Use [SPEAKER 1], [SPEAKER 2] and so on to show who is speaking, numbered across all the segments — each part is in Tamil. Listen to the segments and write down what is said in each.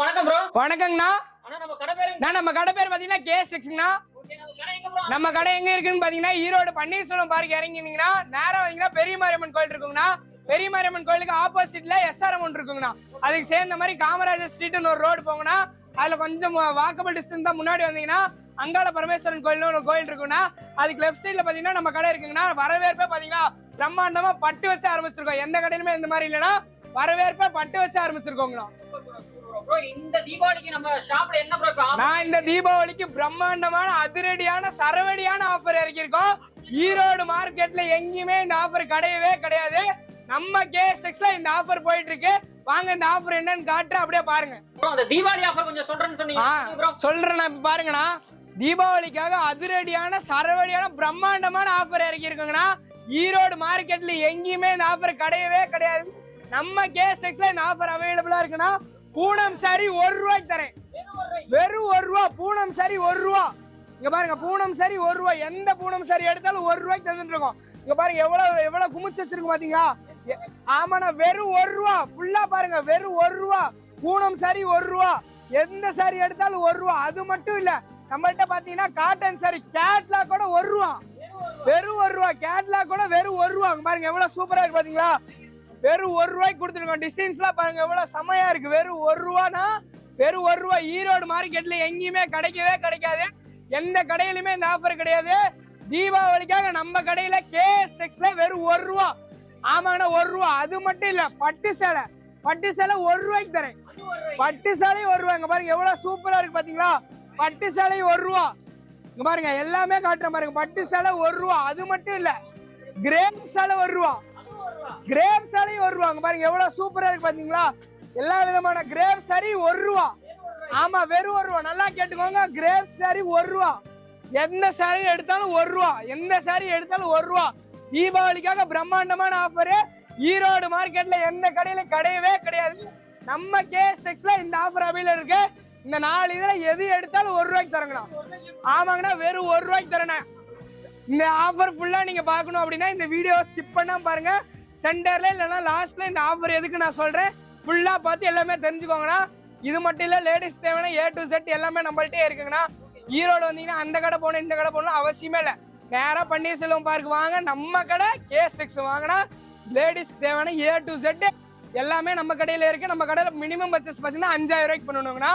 [SPEAKER 1] வணக்கம் ப்ரோ
[SPEAKER 2] வணக்கங்கண்ணா.
[SPEAKER 1] நம்ம கடை பேரு
[SPEAKER 2] நான் நம்ம கடை பேர் பாத்தீங்கன்னா கே சிக்ஸ்ங்கண்ணா.
[SPEAKER 1] நம்ம கடை எங்க
[SPEAKER 2] இருக்குன்னு பாத்தீங்கன்னா ஈரோடு பன்னீர்செல்வம் பார்க் இறங்கினீங்கன்னா நேரா வந்தீங்கன்னா பெரிய மாரியம்மன் கோயில் இருக்குங்கண்ணா. பெரிய மாரியம்மன் கோயிலுக்கு ஆப்போசிட்ல எஸ்ஆர்எம் ஒன்று இருக்குங்கண்ணா. அதுக்கு சேர்ந்த மாதிரி காமராஜர் ஸ்ட்ரீட்னு ஒரு ரோடு போங்கண்ணா. அதுல கொஞ்சம் வாக்கபிள் டிஸ்டன்ஸ் தான் முன்னாடி வந்தீங்கன்னா அங்காள பரமேஸ்வரன் கோயில்னு ஒரு கோயில் இருக்குண்ணா அதுக்கு லெஃப்ட் சைட்ல பாத்தீங்கன்னா நம்ம கடை இருக்குங்கண்ணா. வரவேற்பே பாத்தீங்கன்னா பிரம்மாண்டமா பட்டு வச்சு ஆரம்பிச்சிருக்கோம். எந்த கடையிலுமே இந்த மாதிரி இல்லைன்னா வரவேற்பே பட்டு வச்சு ஆரம்பிச்சிருக்கோங்கண்ணா.
[SPEAKER 1] இந்த தீபாவளிக்கு நம்ம ஷாப்ல என்ன ப்ரோ இப்போ
[SPEAKER 2] நான் இந்த தீபாவளிக்கு பிரம்மாண்டமான அதிரடியான சரவடியான ஆஃபர் இறக்கியிருக்கோம். ஈரோடு மார்க்கெட்ல எங்கேயுமே இந்த ஆஃபர் கிடையவே கிடையாது. நம்ம கேஎஸ்டெக்ஸ்ல இந்த ஆஃபர் போயிட்டு இருக்கு வாங்க இந்த ஆஃபர் என்னன்னு காட்டுறேன் அப்படியே பாருங்க.
[SPEAKER 1] அந்த தீபாவளி ஆஃபர் கொஞ்சம் சொல்றேன்னு சொன்னீங்க.
[SPEAKER 2] சொல்றேன் நான் இப்ப பாருங்கண்ணா. தீபாவளிக்காக அதிரடியான சரவடியான பிரம்மாண்டமான ஆஃபர் இறக்கியிருக்கோங்கண்ணா. ஈரோடு மார்க்கெட்ல எங்கேயுமே இந்த ஆஃபர் கிடையவே கிடையாது. நம்ம கேஎஸ்டெக்ஸ்ல இந்த ஆஃபர் அவைலபிளா இருக்குன்னா பூனம் சாரி ஒரு ரூபாய்க்கு தரேன். வெறும் ஒரு ரூபா பூனம் சரி ஒரு ரூபா. இங்க பாருங்க பூனம் சரி ஒரு ரூபா. எந்த பூனம் சரி எடுத்தாலும் ஒரு ரூபாய்க்கு தந்துட்டு இருக்கோம். இங்க பாருங்க எவ்வளவு எவ்வளவு குமிச்சு வச்சிருக்கு பாத்தீங்களா? எ- ஆமாண்ணா வெறும் ஒரு ரூபா. ஃபுல்லா பாருங்க வெறும் ஒரு ரூபா. பூனம் சரி ஒரு ரூபா. எந்த சாரி எடுத்தாலும் ஒரு ரூபா. அது மட்டும் இல்ல நம்மள்கிட்ட பாத்தீங்கன்னா காட்டன் சாரி கேட்லாக் கூட ஒரு ரூபா. வெறும் ஒரு ரூபா. கேட்லாக் கூட வெறும் ஒரு ரூபா. பாருங்க எவ்வளவு சூப்பரா இருக்கு பாத்தீங்களா? வெறும் ஒரு ரூபாய்க்கு கொடுத்துருக்கோம். டிசைன்ஸ்லாம் பாருங்க எவ்வளோ செமையா இருக்கு. வெறும் ஒரு ரூபானா வெறும் ஒரு ரூபா ஈரோடு மார்க்கெட்ல எங்கேயுமே கிடைக்கவே கிடைக்காது. எந்த கடையிலுமே இந்த ஆஃபர் கிடையாது. தீபாவளிக்காக நம்ம கடையில கேஎஸ் டெக்ஸ்ல வெறும் ஒரு ரூபா. ஆமாங்கண்ணா ஒரு ரூபா. அது மட்டும் இல்ல பட்டு சேலை. பட்டு சேலை ஒரு ரூபாய்க்கு தரேன். பட்டு சேலை ஒரு ரூபா. இங்க பாருங்க எவ்வளவு சூப்பரா இருக்கு பாத்தீங்களா? பட்டு சேலை ஒரு ரூபா. இங்க பாருங்க எல்லாமே காட்டுறேன் பாருங்க பட்டு சேலை ஒரு ரூபா. அது மட்டும் இல்ல கிரேப் சேலை ஒரு ரூபா. கிரேப் சாரி ஒரு ரூபா. பாருங்க எவ்வளவு சூப்பரா இருக்கு பாத்தீங்களா? எல்லா விதமான கிரேப் சாரி ஒரு ரூபா. ஆமா வெறும் ஒரு ரூபா. நல்லா கேட்டுக்கோங்க கிரேப் சாரி ஒரு ரூபா. எந்த சாரி எடுத்தாலும் ஒரு ரூபா. எந்த சாரி எடுத்தாலும் ஒரு ரூபா. தீபாவளிக்காக பிரம்மாண்டமான ஆஃபர் ஈரோடு மார்க்கெட்ல எந்த கடையில கிடையவே கிடையாது. நம்ம கேஎஸ் டெக்ஸ்ல இந்த ஆஃபர் அவையில இருக்கு. இந்த நாலு இதுல எது எடுத்தாலும் ஒரு ரூபாய்க்கு தரங்கண்ணா ஆமாங்கண்ணா வெறும் ஒரு ரூபாய்க்கு தரேன் இந்த ஆஃபர் ஃபுல்லா நீங்க பார்க்கணும் அப்படின்னா இந்த வீடியோ ஸ்கிப் பண்ணாம பாருங்க. சென்டர்ல இல்லைன்னா லாஸ்ட்ல இந்த ஆஃபர் எதுக்கு நான் சொல்றேன்? ஃபுல்லா பார்த்து எல்லாமே தெரிஞ்சுக்கோங்கண்ணா. இது மட்டும் இல்ல லேடிஸ் தேவையான ஏ டு செட் எல்லாமே நம்மள்ட்டே இருக்குங்கண்ணா. ஈரோடு வந்தீங்கன்னா அந்த கடை போகணும் இந்த கடை போகணும் அவசியமே இல்லை. நேரா பன்னீர்செல்வம் பார்க் வாங்க நம்ம கடை கே சிக்ஸ் வாங்கினா லேடிஸ்க்கு தேவையான ஏ டு செட் எல்லாமே நம்ம கடையில இருக்கு. நம்ம கடையில மினிமம் பர்ச்சேஸ் பார்த்தீங்கன்னா அஞ்சாயிரம் ரூபாய்க்கு பண்ணணுங்கண்ணா.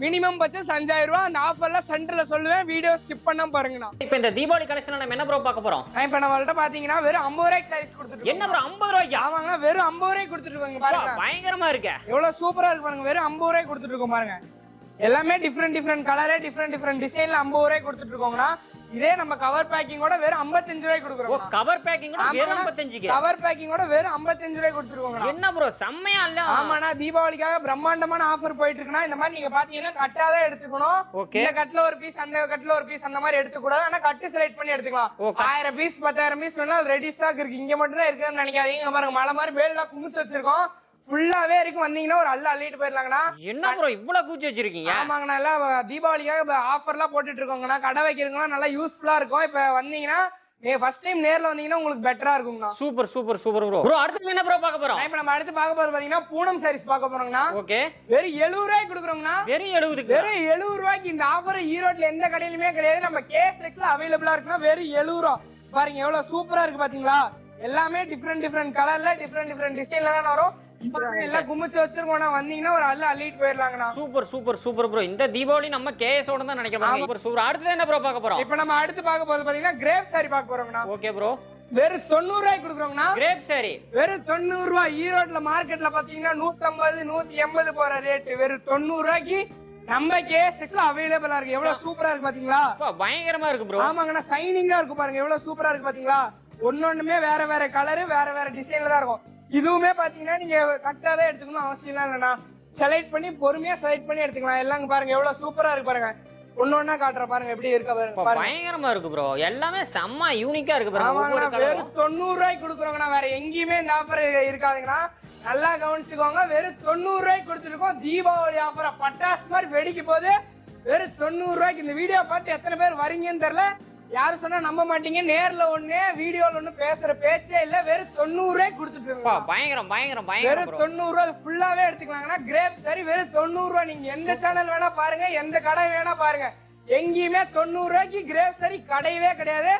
[SPEAKER 2] மினிமம் பர்ச்சேஸ் அஞ்சாயிரம் ரூபாய் அந்த ஆஃபர்ல சென்டர்ல சொல்லுவேன். வீடியோ ஸ்கிப் பண்ணாம பாருங்கண்ணா.
[SPEAKER 1] இப்போ இந்த தீபாவளி கலெக்ஷன் நம்ம என்ன ப்ரோ பார்க்க போறோம்?
[SPEAKER 2] இப்ப நம்மள்ட்ட பாத்தீங்கன்னா வெறும் ஐம்பது ரூபாய்க்கு சாரீஸ் கொடுத்துட்டு
[SPEAKER 1] என்ன ப்ரோ ஐம்பது ரூபாய்க்கு?
[SPEAKER 2] ஆமாங்க வெறும் ஐம்பது ரூபாய்க்கு கொடுத்துட்டு இருக்காங்க பாருங்க
[SPEAKER 1] பயங்கரமா இருக்க.
[SPEAKER 2] எவ்வளவு சூப்பரா இருக்கு பாருங்க. வெறும் ஐம்பது ரூபாய்க்கு கொடுத்துட்டு இருக்கோம் பாருங்க. எல்லாமே டிஃப்ரெண்ட் டிஃப்ரெண்ட் கலரே டிஃப்ரெண்ட் டிஃப்ரெண்ட் டிசைன்ல ஐம்பது ரூபாய்க்கு கொடுத்துட்டு இருக்கோம்னா இதே நம்ம கவர் பேக்கிங்கோட வெறும் ஐம்பத்தஞ்சு ரூபாய்க்கு
[SPEAKER 1] ஓ
[SPEAKER 2] கொடுக்குறோம்
[SPEAKER 1] கவர் பேக்கிங் கூட வெறும். 55க்கு
[SPEAKER 2] கவர் பேக்கிங்கோட வெறும் ஐம்பத்தஞ்சு ரூபாய்க்கு கொடுத்துருக்கோங்க
[SPEAKER 1] என்ன ப்ரோ செம்மையா இல்ல?
[SPEAKER 2] ஆமாண்ணா தீபாவளிக்காக பிரம்மாண்டமான ஆஃபர் போயிட்டு இருக்குன்னா இந்த மாதிரி நீங்க பாத்தீங்கன்னா கட்டாதான் எடுத்துக்கணும்.
[SPEAKER 1] ஓகே
[SPEAKER 2] இந்த கட்ல ஒரு பீஸ் அந்த கட்ல ஒரு பீஸ் அந்த மாதிரி எடுத்துக்கூடாது. ஆனா கட்டு செலக்ட் பண்ணி எடுத்துக்கலாம். ஆயிரம் பீஸ் பத்தாயிரம் பீஸ் வேணா ரெடி ஸ்டாக் இருக்கு. இங்க மட்டும் தான் இருக்குன்னு நினைக்காதீங்க பாருங்க மலை மாதிரி வேலாம் குமிச்சு வச்சிருக்கோம். ஃபுல்லாவே இருக்கு வந்தீங்கன்னா ஒரு அள்ள அள்ளிட்டு போயிடலாங்கண்ணா
[SPEAKER 1] என்ன ப்ரோ இவ்வளவு கூச்சி வச்சிருக்கீங்க?
[SPEAKER 2] ஆமாங்கண்ணா எல்லாம் தீபாவளிக்காக ஆஃபர்லாம் போட்டுட்டு இருக்கோங்கண்ணா கடை வைக்கிறவங்களாம் நல்லா யூஸ்ஃபுல்லா இருக்கும். இப்ப வந்தீங்கன்னா நீங்க ஃபர்ஸ்ட் டைம் நேர்ல வந்தீங்கன்னா உங்களுக்கு பெட்டரா இருக்குங்கண்ணா.
[SPEAKER 1] Super super super bro bro அடுத்து என்ன ப்ரோ பார்க்க போறோம்?
[SPEAKER 2] இப்ப நம்ம அடுத்து பார்க்க போறது பாத்தீங்கன்னா பூனம் சாரீஸ் பார்க்க போறோங்கண்ணா.
[SPEAKER 1] ஓகே.
[SPEAKER 2] வெறும் எழுபது ரூபாய்க்கு கொடுக்குறோங்கண்ணா.
[SPEAKER 1] வெறும் எழுபதுக்கு
[SPEAKER 2] வெறும் எழுபது ரூபாய்க்கு இந்த ஆஃபர் ஈரோட்ல எந்த கடையிலுமே கிடையாது. நம்ம கேஸ் டெக்ஸ்ல அவைலபிளா இருக்குன்னா வெறும் எழுபது ரூபா. பாருங்க எவ்வளவு சூப்பரா இருக்கு பாத்தீங்களா? எல்லாமே டிஃப்ரெண்ட் டிஃப்ரெண்ட் கலர்ல டிஃப்ரெண்ட் டிஃப்ரெண்ட் டிசைன்ல தான் வரும். எல்லாம் குமிச்சு வச்சிருக்கோம்னா வந்தீங்கன்னா ஒரு அள்ள அள்ளிட்டு போயிடலாங்கண்ணா.
[SPEAKER 1] சூப்பர் சூப்பர் சூப்பர் ப்ரோ இந்த தீபாவளி நம்ம கேஎஸ் ஓட தான் நினைக்கிறோம் சூப்பர் சூப்பர் அடுத்து என்ன ப்ரோ பார்க்க போறோம்?
[SPEAKER 2] இப்ப நம்ம அடுத்து பார்க்க போறது பாத்தீங்கன்னா கிரேப் சாரி பார்க்க போறோங்கண்ணா.
[SPEAKER 1] ஓகே ப்ரோ
[SPEAKER 2] வெறும் தொண்ணூறு ரூபாய்க்கு கொடுக்குறோங்கண்ணா.
[SPEAKER 1] கிரேப் சாரி
[SPEAKER 2] வெறும் தொண்ணூறு ரூபாய் ஈரோட்ல மார்க்கெட்ல பாத்தீங்கன்னா நூத்தம்பது நூத்தி எண்பது போற ரேட்டு வெறும் தொண்ணூறு ரூபாய்க்கு நம்ம கேஸ் டெக்ஸ்ல அவைலபிளா இருக்கு. எவ்வளவு சூப்பரா இருக்கு பாத்தீங்களா?
[SPEAKER 1] பயங்கரமா இருக்கு ப்ரோ
[SPEAKER 2] ஆமாங்கண்ணா சைனிங்கா இருக்கு பாருங்க. எவ்வளவு சூப்பரா இருக்கு பாத்தீங்களா? ஒன்னொண்ணுமே வேற வேற கலரு வேற வேற டிசைன்ல தான் இருக்கும். இதுவுமே பாத்தீங்கன்னா நீங்க கட்டாதான் எடுத்துக்கணும் அவசியம் இல்லைண்ணா. செலக்ட் பண்ணி பொறுமையா செலக்ட் பண்ணி எடுத்துக்கலாம். எல்லாங்க பாருங்க எவ்வளவு சூப்பரா இருக்கு பாருங்க. ஒன்னொன்னா காட்டுற பாருங்க எப்படி இருக்க பாருங்க.
[SPEAKER 1] பயங்கரமா இருக்கு ப்ரோ எல்லாமே செம்ம யூனிக்கா இருக்கு பாருங்க
[SPEAKER 2] வெறும் தொண்ணூறு ரூபாய்க்கு கொடுக்குறோங்கண்ணா. வேற எங்கேயுமே இந்த ஆஃபர் இருக்காதுங்கண்ணா. நல்லா கவனிச்சுக்கோங்க வெறும் தொண்ணூறு ரூபாய்க்கு கொடுத்துருக்கோம். தீபாவளி ஆஃபரை பட்டாசு மாதிரி வெடிக்க போது வெறும் தொண்ணூறு ரூபாய்க்கு இந்த வீடியோ பார்த்து எத்தனை பேர் வரீங்கன்னு தெரியல. யாரும் சொன்னா நம்ப மாட்டீங்க? நேர்ல ஒண்ணு வீடியோல ஒண்ணு பேசுற பேச்சே இல்ல. வெறும் தொண்ணூறு ரூபாய் கொடுத்துட்டு
[SPEAKER 1] பயங்கரம் பயங்கரம் பயங்கரம்
[SPEAKER 2] வெறும் தொண்ணூறு ரூபாய் ஃபுல்லாவே எடுத்துக்கலாங்கன்னா கிரேப் சரி வெறும் தொண்ணூறு ரூபாய் நீங்க எந்த சேனல் வேணா பாருங்க எந்த கடை வேணா பாருங்க. எங்கேயுமே தொண்ணூறு ரூபாய்க்கு கிரேப் சரி கிடையவே கிடையாது.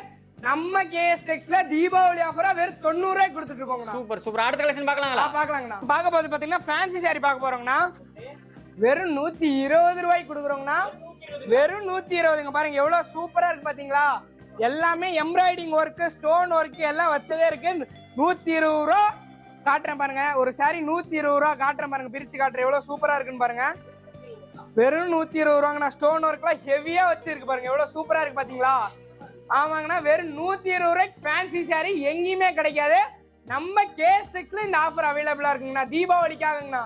[SPEAKER 2] நம்ம கேஎஸ் டெக்ஸ்ல தீபாவளி ஆஃபரா வெறும் தொண்ணூறு ரூபாய் கொடுத்துட்டு இருக்கோங்கண்ணா.
[SPEAKER 1] சூப்பர் சூப்பர் அடுத்த கலெக்ஷன் பார்க்கலாங்களா?
[SPEAKER 2] ஆ, பார்க்கலாங்கண்ணா. பார்க்க போது பாத்தீங்கன்னா ஃபேன்சி saree பார்க்க போறோங்கண்ணா. வெறும் நூத்தி இருபது ரூபாய்க்கு கொடுக்குறோங்கண்ணா. வெறும் நூத்தி இருபதுங்க. பாருங்க எவ்வளவு சூப்பரா இருக்கு பாத்தீங்களா? எல்லாமே எம்ப்ராய்டிங் ஒர்க் ஸ்டோன் ஒர்க் எல்லாம் வச்சதே இருக்கு. நூத்தி இருபது ரூபா காட்டுறேன் பாருங்க. ஒரு சாரி நூத்தி இருபது ரூபா காட்டுறேன் பாருங்க. பிரிச்சு காட்டுறேன். எவ்வளவு சூப்பரா இருக்குன்னு பாருங்க. வெறும் நூத்தி இருபது ரூபாங்கண்ணா. ஸ்டோன் ஒர்க்லாம் ஹெவியா வச்சிருக்கு பாருங்க. எவ்வளவு சூப்பரா இருக்கு பாத்தீங்களா? ஆமாங்கண்ணா வெறும் நூத்தி இருபது ரூபாய்க்கு ஃபேன்சி சாரி எங்கேயுமே கிடைக்காது. நம்ம கே டெக்ஸ்ல இந்த ஆஃபர் அவைலபிளா இருக்குங்கண்ணா. தீபாவளிக்காகங்கண்ணா.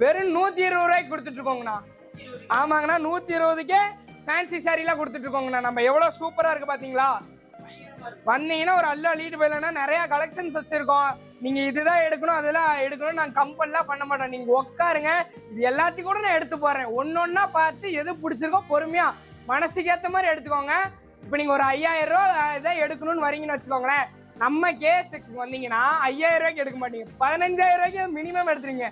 [SPEAKER 2] வெறும் நூத்தி இருபது ரூபாய்க்கு கொடுத்துட்டு இருக்கோங்கண்ணா. ஆமாங்கண்ணா நூத்தி இருபதுக்கே ஃபேன்சி சாரிலாம் கொடுத்துட்டு இருக்கோங்கண்ணா. நம்ம எவ்வளவு சூப்பரா இருக்கு பாத்தீங்களா? வந்தீங்கன்னா ஒரு அள்ளு அள்ளிட்டு போயிடலன்னா நிறைய கலெக்ஷன்ஸ் வச்சிருக்கோம். நீங்க இதுதான் எடுக்கணும் அதெல்லாம் எடுக்கணும் நான் கம்பல்லாம் பண்ண மாட்டேன். நீங்க உட்காருங்க இது எல்லாத்தையும் கூட நான் எடுத்து போறேன் ஒன்னொன்னா பார்த்து எது பிடிச்சிருக்கோ பொறுமையா மனசுக்கு ஏத்த மாதிரி எடுத்துக்கோங்க. இப்போ நீங்க ஒரு ஐயாயிரம் ரூபா இதை எடுக்கணும்னு வரீங்கன்னு வச்சுக்கோங்களேன். நம்ம கேஎஸ் வந்தீங்கன்னா ஐயாயிரம் ரூபாய்க்கு எடுக்க மாட்டீங்க. பதினஞ்சாயிரம் ரூபாய்க்கு மினிமம் எடுத்துருங்க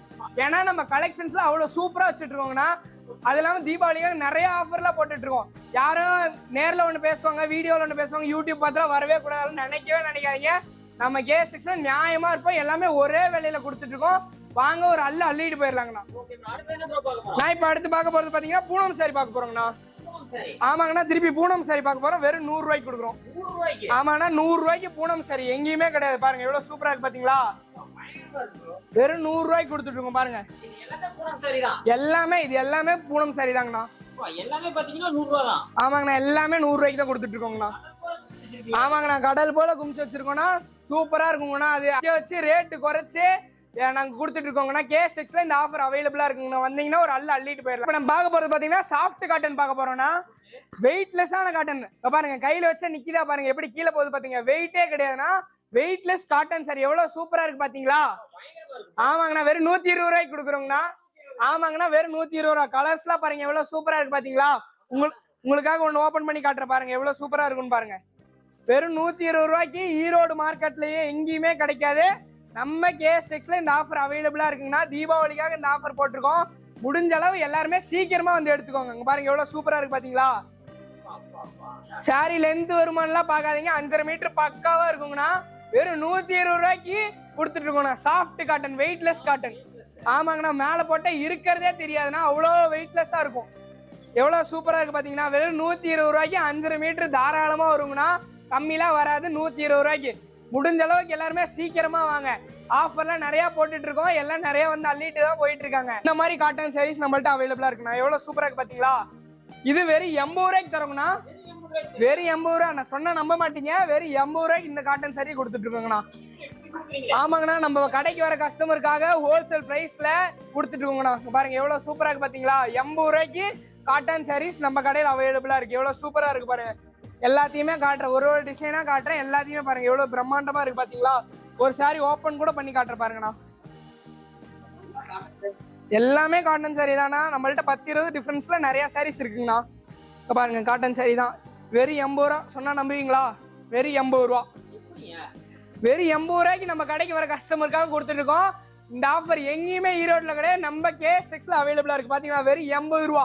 [SPEAKER 2] ஏன்னா நம்ம கலெக்ஷன்ஸ்ல அவ்வளவு சூப்பரா வச்சுட்டு இருக்கோங்கன்னா அது இல்லாம தீபாவளிக்காக நிறைய ஆஃபர்லாம் போட்டுட்டு இருக்கோம் யாரும் நேர்ல ஒண்ணு பேசுவாங்க வீடியோல ஒண்ணு பேசுவாங்க யூடியூப் பார்த்தா வரவே கூடாதுன்னு நினைக்கவே நினைக்காதீங்க. நம்ம கேஎஸ்டெக்ஸ்ல நியாயமா இருப்போம். எல்லாமே ஒரே வேலையில கொடுத்துட்டு இருக்கோம் வாங்க ஒரு அள்ளு அள்ளிட்டு போயிடலாங்கண்ணா. நான் இப்ப அடுத்து பார்க்க போறது பாத்தீங்கன்னா பூனம் சாரி பார்க்க போறோங்கண்ணா. ஆமாங்கண்ணா திருப்பி பூனம் சாரி பார்க்க போறோம். வெறும் நூறு ரூபாய்க்கு கொடுக்குறோம் ஆமாண்ணா நூறு ரூபாய்க்கு பூனம் சாரி எங்கேயுமே கிடையாது. பாருங்க எவ்வளவு சூப்பரா இருக்கு பாத்தீங்களா? வெறும் நூறு ரூபாய்க்கு கொடுத்துட்டு இருக்கோம் பாருங்க. எல்லாமே இது எல்லாமே பூனம் சாரி தாங்கண்ணா.
[SPEAKER 1] எல்லாமே பாத்தீங்கன்னா நூறு ரூபா தான்.
[SPEAKER 2] ஆமாங்கண்ணா எல்லாமே நூறு ரூபாய்க்கு தான் கொடுத்துட்டு இருக்கோங்கண்ணா. ஆமாங்கண்ணா கடல் போல குமிச்சு வச்சிருக்கோம்னா சூப்பரா இருக்குங்கண்ணா. அது வச்சு ரேட்டு குறைச்சு நாங்கள் நாங்க கொடுத்துட்டு இருக்கோங்கண்ணா கேஸ் டெக்ஸ்ல இந்த ஆஃபர் அவைலபிளா இருக்குங்கண்ணா. வந்தீங்கன்னா ஒரு அல்ல அள்ளிட்டு போயிடலாம். இப்போ நம்ம பார்க்க போறது பாத்தீங்கன்னா சாஃப்ட் காட்டன் பார்க்க போறோம்னா வெயிட்லெஸ்ஸான காட்டன் பாருங்க கையில வச்சா நிக்கிதா பாருங்க. எப்படி கீழே போகுது பாத்தீங்க? வெயிட்டே கிடையாதுன்னா வெயிட்லெஸ் காட்டன் சார் எவ்வளவு சூப்பரா இருக்கு பாத்தீங்களா? ஆமாங்கண்ணா வெறும் நூத்தி இருபது ரூபாய்க்கு கொடுக்குறோங்கண்ணா. ஆமாங்கண்ணா வெறும் நூத்தி இருபது ரூபா. கலர்ஸ்லாம் பாருங்க எவ்வளவு சூப்பரா இருக்கு பாத்தீங்களா? உங்களுக்கு உங்களுக்காக ஒன்று ஓபன் பண்ணி காட்டுறேன் பாருங்க எவ்வளவு சூப்பரா இருக்குன்னு பாருங்க. வெறும் நூத்தி இருபது ரூபாய்க்கு ஈரோடு மார்க்கெட்லயே எங்கேயுமே கிடைக்காது. நம்ம கேஎஸ் டெக்ஸ்ல இந்த ஆஃபர் அவைலபிளா இருக்குங்கன்னா தீபாவளிக்காக இந்த ஆஃபர் போட்டிருக்கோம். முடிஞ்ச அளவு எல்லாருமே சீக்கிரமா வந்து எடுத்துக்கோங்க. இங்க பாருங்க எவ்வளவு சூப்பரா இருக்கு பாத்தீங்களா? சாரி லென்த் வருமானலாம் பார்க்காதீங்க. அஞ்சரை மீட்டர் பக்காவா இருக்குங்கண்ணா. வெறும் நூத்தி இருபது ரூபாய்க்கு கொடுத்துட்டு இருக்கோண்ணா சாஃப்ட் காட்டன் வெயிட்லெஸ் காட்டன் ஆமாங்கண்ணா மேலே போட்டால் இருக்கிறதே தெரியாதுண்ணா. அவ்வளோ வெயிட்லெஸ்ஸாக இருக்கும். எவ்வளோ சூப்பராக இருக்கு பார்த்தீங்கன்னா வெறும் நூற்றி இருபது ரூபாய்க்கு அஞ்சரை மீட்டர் தாராளமாக வருங்கண்ணா. கம்மிலாம் வராது நூற்றி இருபது ரூபாய்க்கு. முடிஞ்ச அளவுக்கு எல்லாருமே சீக்கிரமா வாங்க. ஆஃபர்லாம் நிறைய போட்டுட்டு இருக்கோம். எல்லாம் நிறைய வந்து அள்ளிட்டு தான் போயிட்டு இருக்காங்க. இந்த மாதிரி காட்டன் சாரீஸ் நம்மள்ட்ட அவைலபிளா இருக்குண்ணா எவ்வளவு சூப்பரா இருக்கு பாத்தீங்களா? இது வெறும் எண்பது ரூபாய்க்கு தரோங்கண்ணா. வெறும் எண்பது ரூபா நான் சொன்னா நம்ப மாட்டீங்க. வெறும் எண்பது ரூபாய்க்கு இந்த காட்டன் சாரி கொடுத்துட்டு இருக்கோங்கண்ணா. ஆமாங்கண்ணா நம்ம கடைக்கு வர கஸ்டமருக்காக ஹோல்சேல் பிரைஸ்ல கொடுத்துட்டு இருக்கோங்கண்ணா. பாருங்க எவ்வளவு சூப்பரா இருக்கு பாத்தீங்களா? எண்பது ரூபாய்க்கு காட்டன் சாரீஸ் நம்ம கடையில் அவைலபிளா இருக்கு. எவ்வளவு சூப்பரா இருக்கு பாருங்க. எல்லாத்தையுமே காட்டுறேன். ஒரு ஒரு டிசைனா காட்டுறேன். எல்லாத்தையுமே பாருங்க. எவ்வளவு பிரம்மாண்டமா இருக்கு பாத்தீங்களா? ஒரு சாரி ஓபன் கூட பண்ணி காட்டுறேன் பாருங்கண்ணா. எல்லாமே காட்டன் சாரி தானா நம்மள்ட்ட பத்து இருபது டிஃபரன்ஸ்ல நிறைய சாரீஸ் இருக்குங்கண்ணா. பாருங்க காட்டன் சாரி தான். வெறும் எண்பது ரூபா. சொன்னா நம்புவீங்களா? வெறும் எண்பது ரூபா. வெறும் எண்பது ரூபாய்க்கு நம்ம கடைக்கு வர கஸ்டமருக்காக கொடுத்துட்டு இருக்கோம். இந்த ஆஃபர் எங்கேயுமே ஈரோட்டில் கிடையாது. நம்ம கே சிக்ஸில் அவைலபிளாக இருக்குது பார்த்தீங்களா வெறும் எண்பது ரூபா.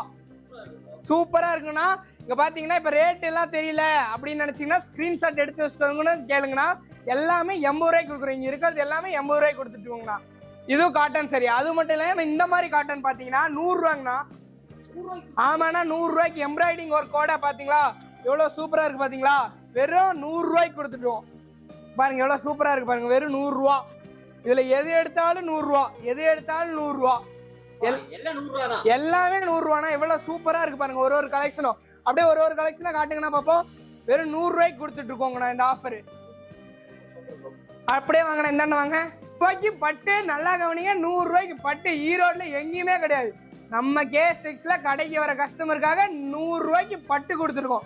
[SPEAKER 2] சூப்பராக இருக்குன்னா இங்க பாத்தீங்கன்னா இப்ப ரேட் எல்லாம் தெரியல அப்படின்னு நினைச்சீங்கன்னா ஸ்கிரீன்ஷாட் எடுத்து வச்சுட்டவங்கன்னு கேளுங்கண்ணா. எல்லாமே எண்பது ரூபாய்க்கு கொடுக்குறோம் இங்க இருக்கிறது எல்லாமே எண்பது ரூபாய்க்கு கொடுத்துட்டுங்கண்ணா. இதுவும் காட்டன் சரி அது மட்டும் இல்ல இந்த மாதிரி காட்டன் பாத்தீங்கன்னா நூறு ரூபாங்கண்ணா ஆமாண்ணா நூறு ரூபாய்க்கு எம்ப்ராய்டிங் ஒர்க்கோட பாத்தீங்களா? எவ்வளவு சூப்பரா இருக்கு பாத்தீங்களா? வெறும் நூறு ரூபாய்க்கு கொடுத்துட்டோம். பாருங்க எவ்வளவு சூப்பரா இருக்கு பாருங்க வெறும் நூறு ரூபா. இதுல எது எடுத்தாலும் நூறு ரூபா எது எடுத்தாலும் நூறு ரூபா. எல்-
[SPEAKER 1] எல்லாம் நூறு ரூபா தான்
[SPEAKER 2] எல்லாமே நூறு ரூபானா எவ்வளவு சூப்பரா இருக்கு பாருங்க ஒரு ஒரு கலெக்ஷனும் அப்படியே ஒரு ஒரு கலெக்ஷனா காட்டுங்கண்ணா பாப்போம் வெறும் நூறு ரூபாய்க்கு கொடுத்துட்டு இருக்கோங்கண்ணா இந்த ஆஃபர் அப்படியே வாங்கண்ணா இந்தாண்ணா வாங்க. ரூபாய்க்கு பட்டு நல்லா கவனிங்க நூறு ரூபாய்க்கு பட்டு ஈரோட்ல எங்கேயுமே கிடையாது. நம்ம கேஸ் டெக்ஸ்ல கடைக்கு வர கஸ்டமருக்காக நூறு ரூபாய்க்கு பட்டு கொடுத்துருக்கோம்.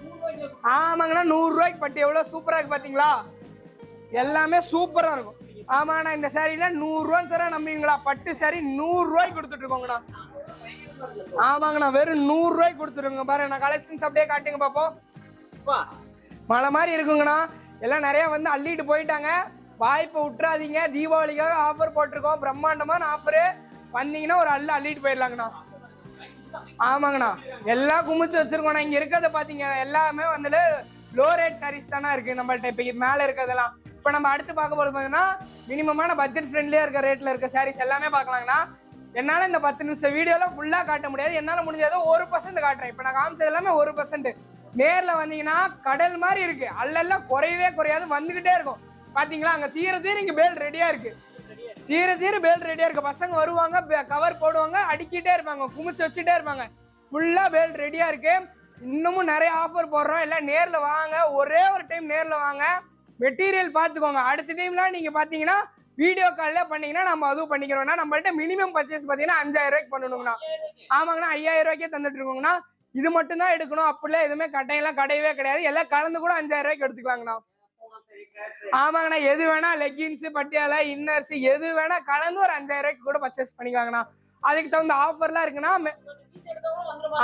[SPEAKER 2] ஆமாங்கண்ணா நூறு ரூபாய்க்கு பட்டு எவ்வளவு சூப்பரா இருக்கு பாத்தீங்களா? எல்லாமே சூப்பரா இருக்கும். ஆமாண்ணா இந்த சாரில நூறு ரூபான்னு சார் நம்புவீங்களா? பட்டு சாரி நூறு ரூபாய்க்கு கொடுத்துட்டு இருக்கோங்கண்ணா ஆமாங்கண்ணா வெறும் நூறு ரூபாய்க்கு கொடுத்துருங்க பாருங்க நான் கலெக்ஷன்ஸ் அப்படியே காட்டுங்க பாப்போம்.
[SPEAKER 1] அப்பா,
[SPEAKER 2] மழை மாதிரி இருக்குங்கண்ணா. எல்லாம் நிறைய வந்து அள்ளிட்டு போயிட்டாங்க. வாய்ப்பை விட்டுறாதீங்க. தீபாவளிக்காக ஆஃபர் போட்டிருக்கோம். பிரம்மாண்டமான ஆஃபரு வந்தீங்கன்னா ஒரு அள்ளு அள்ளிட்டு போயிடலாங்கண்ணா. ஆமாங்கண்ணா. எல்லாம் குமிச்சு வச்சிருக்கோண்ணா இங்க இருக்கிறத பாத்தீங்க எல்லாமே வந்துட்டு லோ ரேட் சாரீஸ் தானே இருக்கு. நம்மள்ட்ட இப்ப மேல இருக்கிறதெல்லாம். இப்ப நம்ம அடுத்து பார்க்க போறது பாத்தீங்கன்னா மினிமமான பட்ஜெட் ஃப்ரெண்ட்லியா இருக்க ரேட்ல இருக்க சாரீஸ் எல்லாமே பார்க்கலாங்கண்ணா. என்னால இந்த பத்து நிமிஷம் வீடியோல ஃபுல்லா காட்ட முடியாது. என்னால முடிஞ்சதோ ஒரு பர்சன்ட் காட்டுறேன். இப்ப நான் காமிச்சது எல்லாமே ஒரு பர்சன்ட் நேர்ல வந்தீங்கன்னா கடல் மாதிரி இருக்கு. அல்லெல்லாம் குறையவே குறையாது. வந்துகிட்டே இருக்கும். பாத்தீங்களா? அங்க தீர தீர இங்க பேல் ரெடியா இருக்கு. தீர தீர பேல் ரெடியா இருக்கு. பசங்க வருவாங்க கவர் போடுவாங்க அடிக்கிட்டே இருப்பாங்க. குமிச்சு வச்சுட்டே இருப்பாங்க. ஃபுல்லா பேல் ரெடியா இருக்கு. இன்னமும் நிறைய ஆஃபர் போடுறோம். எல்லாம் நேர்ல வாங்க. ஒரே ஒரு டைம் நேர்ல வாங்க. மெட்டீரியல் பார்த்துக்கோங்க அடுத்த டைம்லாம் நீங்க பாத்தீங்கன்னா வீடியோ காலில் பண்ணீங்கன்னா நம்ம அதுவும் பண்ணிக்கிறோம்னா நம்மள்ட்ட மினிமம் பர்ச்சேஸ் பார்த்தீங்கன்னா அஞ்சாயிரம் ரூபாய்க்கு பண்ணணுங்கண்ணா. ஆமாங்கண்ணா ஐயாயிரம் ரூபாய்க்கே தந்துட்டு இருக்கோங்கண்ணா இது மட்டும் தான் எடுக்கணும். அப்படிலாம் எதுவுமே கட்டையெல்லாம் கிடையவே கிடையாது. எல்லாம் கலந்து கூட அஞ்சாயிரம் ரூபாய்க்கு எடுத்துக்கலாங்கண்ணா. ஆமாங்கண்ணா எது வேணா லெகின்ஸ் பட்டியால இன்னர்ஸ் எது வேணா கலந்து ஒரு அஞ்சாயிரம் ரூபாய்க்கு கூட பர்ச்சேஸ் பண்ணிக்கலாங்கண்ணா. அதுக்கு தகுந்த ஆஃபர்லாம் இருக்குண்ணா.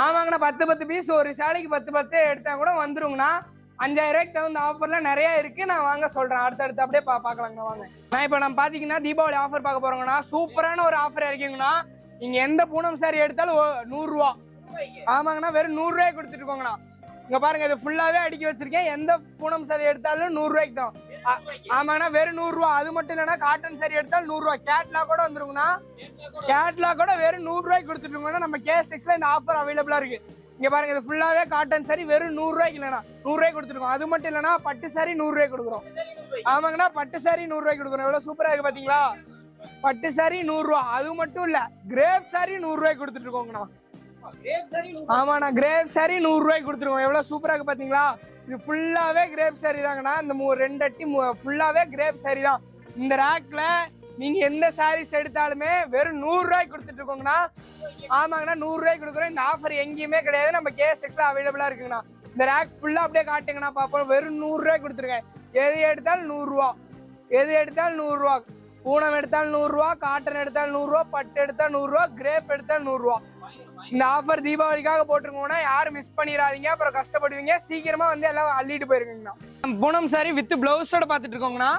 [SPEAKER 2] ஆமாங்கண்ணா பத்து பத்து பீஸ் ஒரு சாலைக்கு பத்து பத்து எடுத்தா கூட வந்துருங்கண்ணா. அஞ்சாயிரம் ரூபாய்க்கு தகுந்த ஆஃபர்லாம் நிறைய இருக்கு. நான் வாங்க சொல்றேன். அடுத்தடுத்து அப்படியே பா பார்க்கலாங்கண்ணா வாங்க. நான் இப்போ நம்ம பாத்தீங்கன்னா தீபாவளி ஆஃபர் பார்க்க போறோங்கன்னா சூப்பரான ஒரு ஆஃபர் இருக்கீங்கன்னா நீங்க எந்த பூனம் சாரி எடுத்தாலும் ஒ- நூறு ரூபா ஆமாங்கண்ணா வெறும் நூறு ரூபாய் கொடுத்துட்டு போங்கண்ணா இங்க பாருங்க இது ஃபுல்லாவே அடுக்கி வச்சிருக்கேன். எந்த பூனம் சாரி எடுத்தாலும் நூறு ரூபாய்க்கு தான். ஆ- ஆமாங்கண்ணா வெறும் நூறு ரூபா அது மட்டும் இல்லைன்னா காட்டன் சாரி எடுத்தாலும் நூறு ரூபா கேட்லாக் கூட வந்துருங்கண்ணா கேட்லாக் கூட வெறும் நூறு ரூபாய்க்கு கொடுத்துட்டு நம்ம கேஸ் டெக்ஸ்ல இந்த ஆஃபர் அவைலபிளா இருக்கு. இங்க பாருங்க இது ஃபுல்லாவே காட்டன் சாரி வெறும் நூறு ரூபாய்க்கு இல்லைண்ணா. நூறு ரூபாய்க்கு கொடுத்துருக்கோம். அது மட்டும் இல்லைன்னா பட்டு சாரி நூறு கொடுக்குறோம். ஆமாங்கண்ணா பட்டு சாரி நூறு கொடுக்குறோம். எவ்வளவு சூப்பரா இருக்கு பாத்தீங்களா? பட்டு சாரி நூறு ரூபா. அது மட்டும் இல்ல கிரேப் சாரி நூறு கொடுத்துட்ருக்கோங்கண்ணா கொடுத்துட்டு இருக்கோங்கண்ணா ஆமாண்ணா கிரேப் சாரி நூறு ரூபாய்க்கு கொடுத்துருக்கோம். எவ்வளவு சூப்பரா இருக்கு பாத்தீங்களா? இது ஃபுல்லாவே கிரேப் சாரி தாங்கண்ணா. இந்த மூ- ரெண்டு அட்டி ஃபுல்லாவே கிரேப் சாரி தான். இந்த ரேக்ல நீங்க எந்த சாரீஸ் எடுத்தாலுமே வெறும் நூறு ரூபாய்க்கு கொடுத்துட்டு இருக்கோங்கண்ணா. ஆமாங்கண்ணா நூறு ரூபாய்க்கு கொடுக்குறோம். இந்த ஆஃபர் எங்கேயுமே கிடையாது. நம்ம கேஸ் எக்ஸ்ல அவைலபிளா இருக்குங்கண்ணா. இந்த ரேக் ஃபுல்லா அப்படியே காட்டுங்கண்ணா பாப்போம். வெறும் நூறு ரூபாய்க்கு கொடுத்துருக்கேன். எது எடுத்தாலும் நூறு ரூபா. எது எடுத்தாலும் நூறு ரூபா. பூனம் எடுத்தாலும் நூறு ரூபா காட்டன் எடுத்தாலும் நூறு ரூபா பட்டு எடுத்தால் நூறு ரூபா கிரேப் எடுத்தால் நூறு ரூபா. இந்த ஆஃபர் தீபாவளிக்காக போட்டிருக்கோம்னா யாரும் மிஸ் பண்ணிடாதீங்க. அப்புறம் கஷ்டப்படுவீங்க. சீக்கிரமா வந்து எல்லாம் அள்ளிட்டு போயிருக்கீங்கண்ணா பூனம் சாரி வித் பிளவுஸோட பாத்துட்டு இருக்கோங்கண்ணா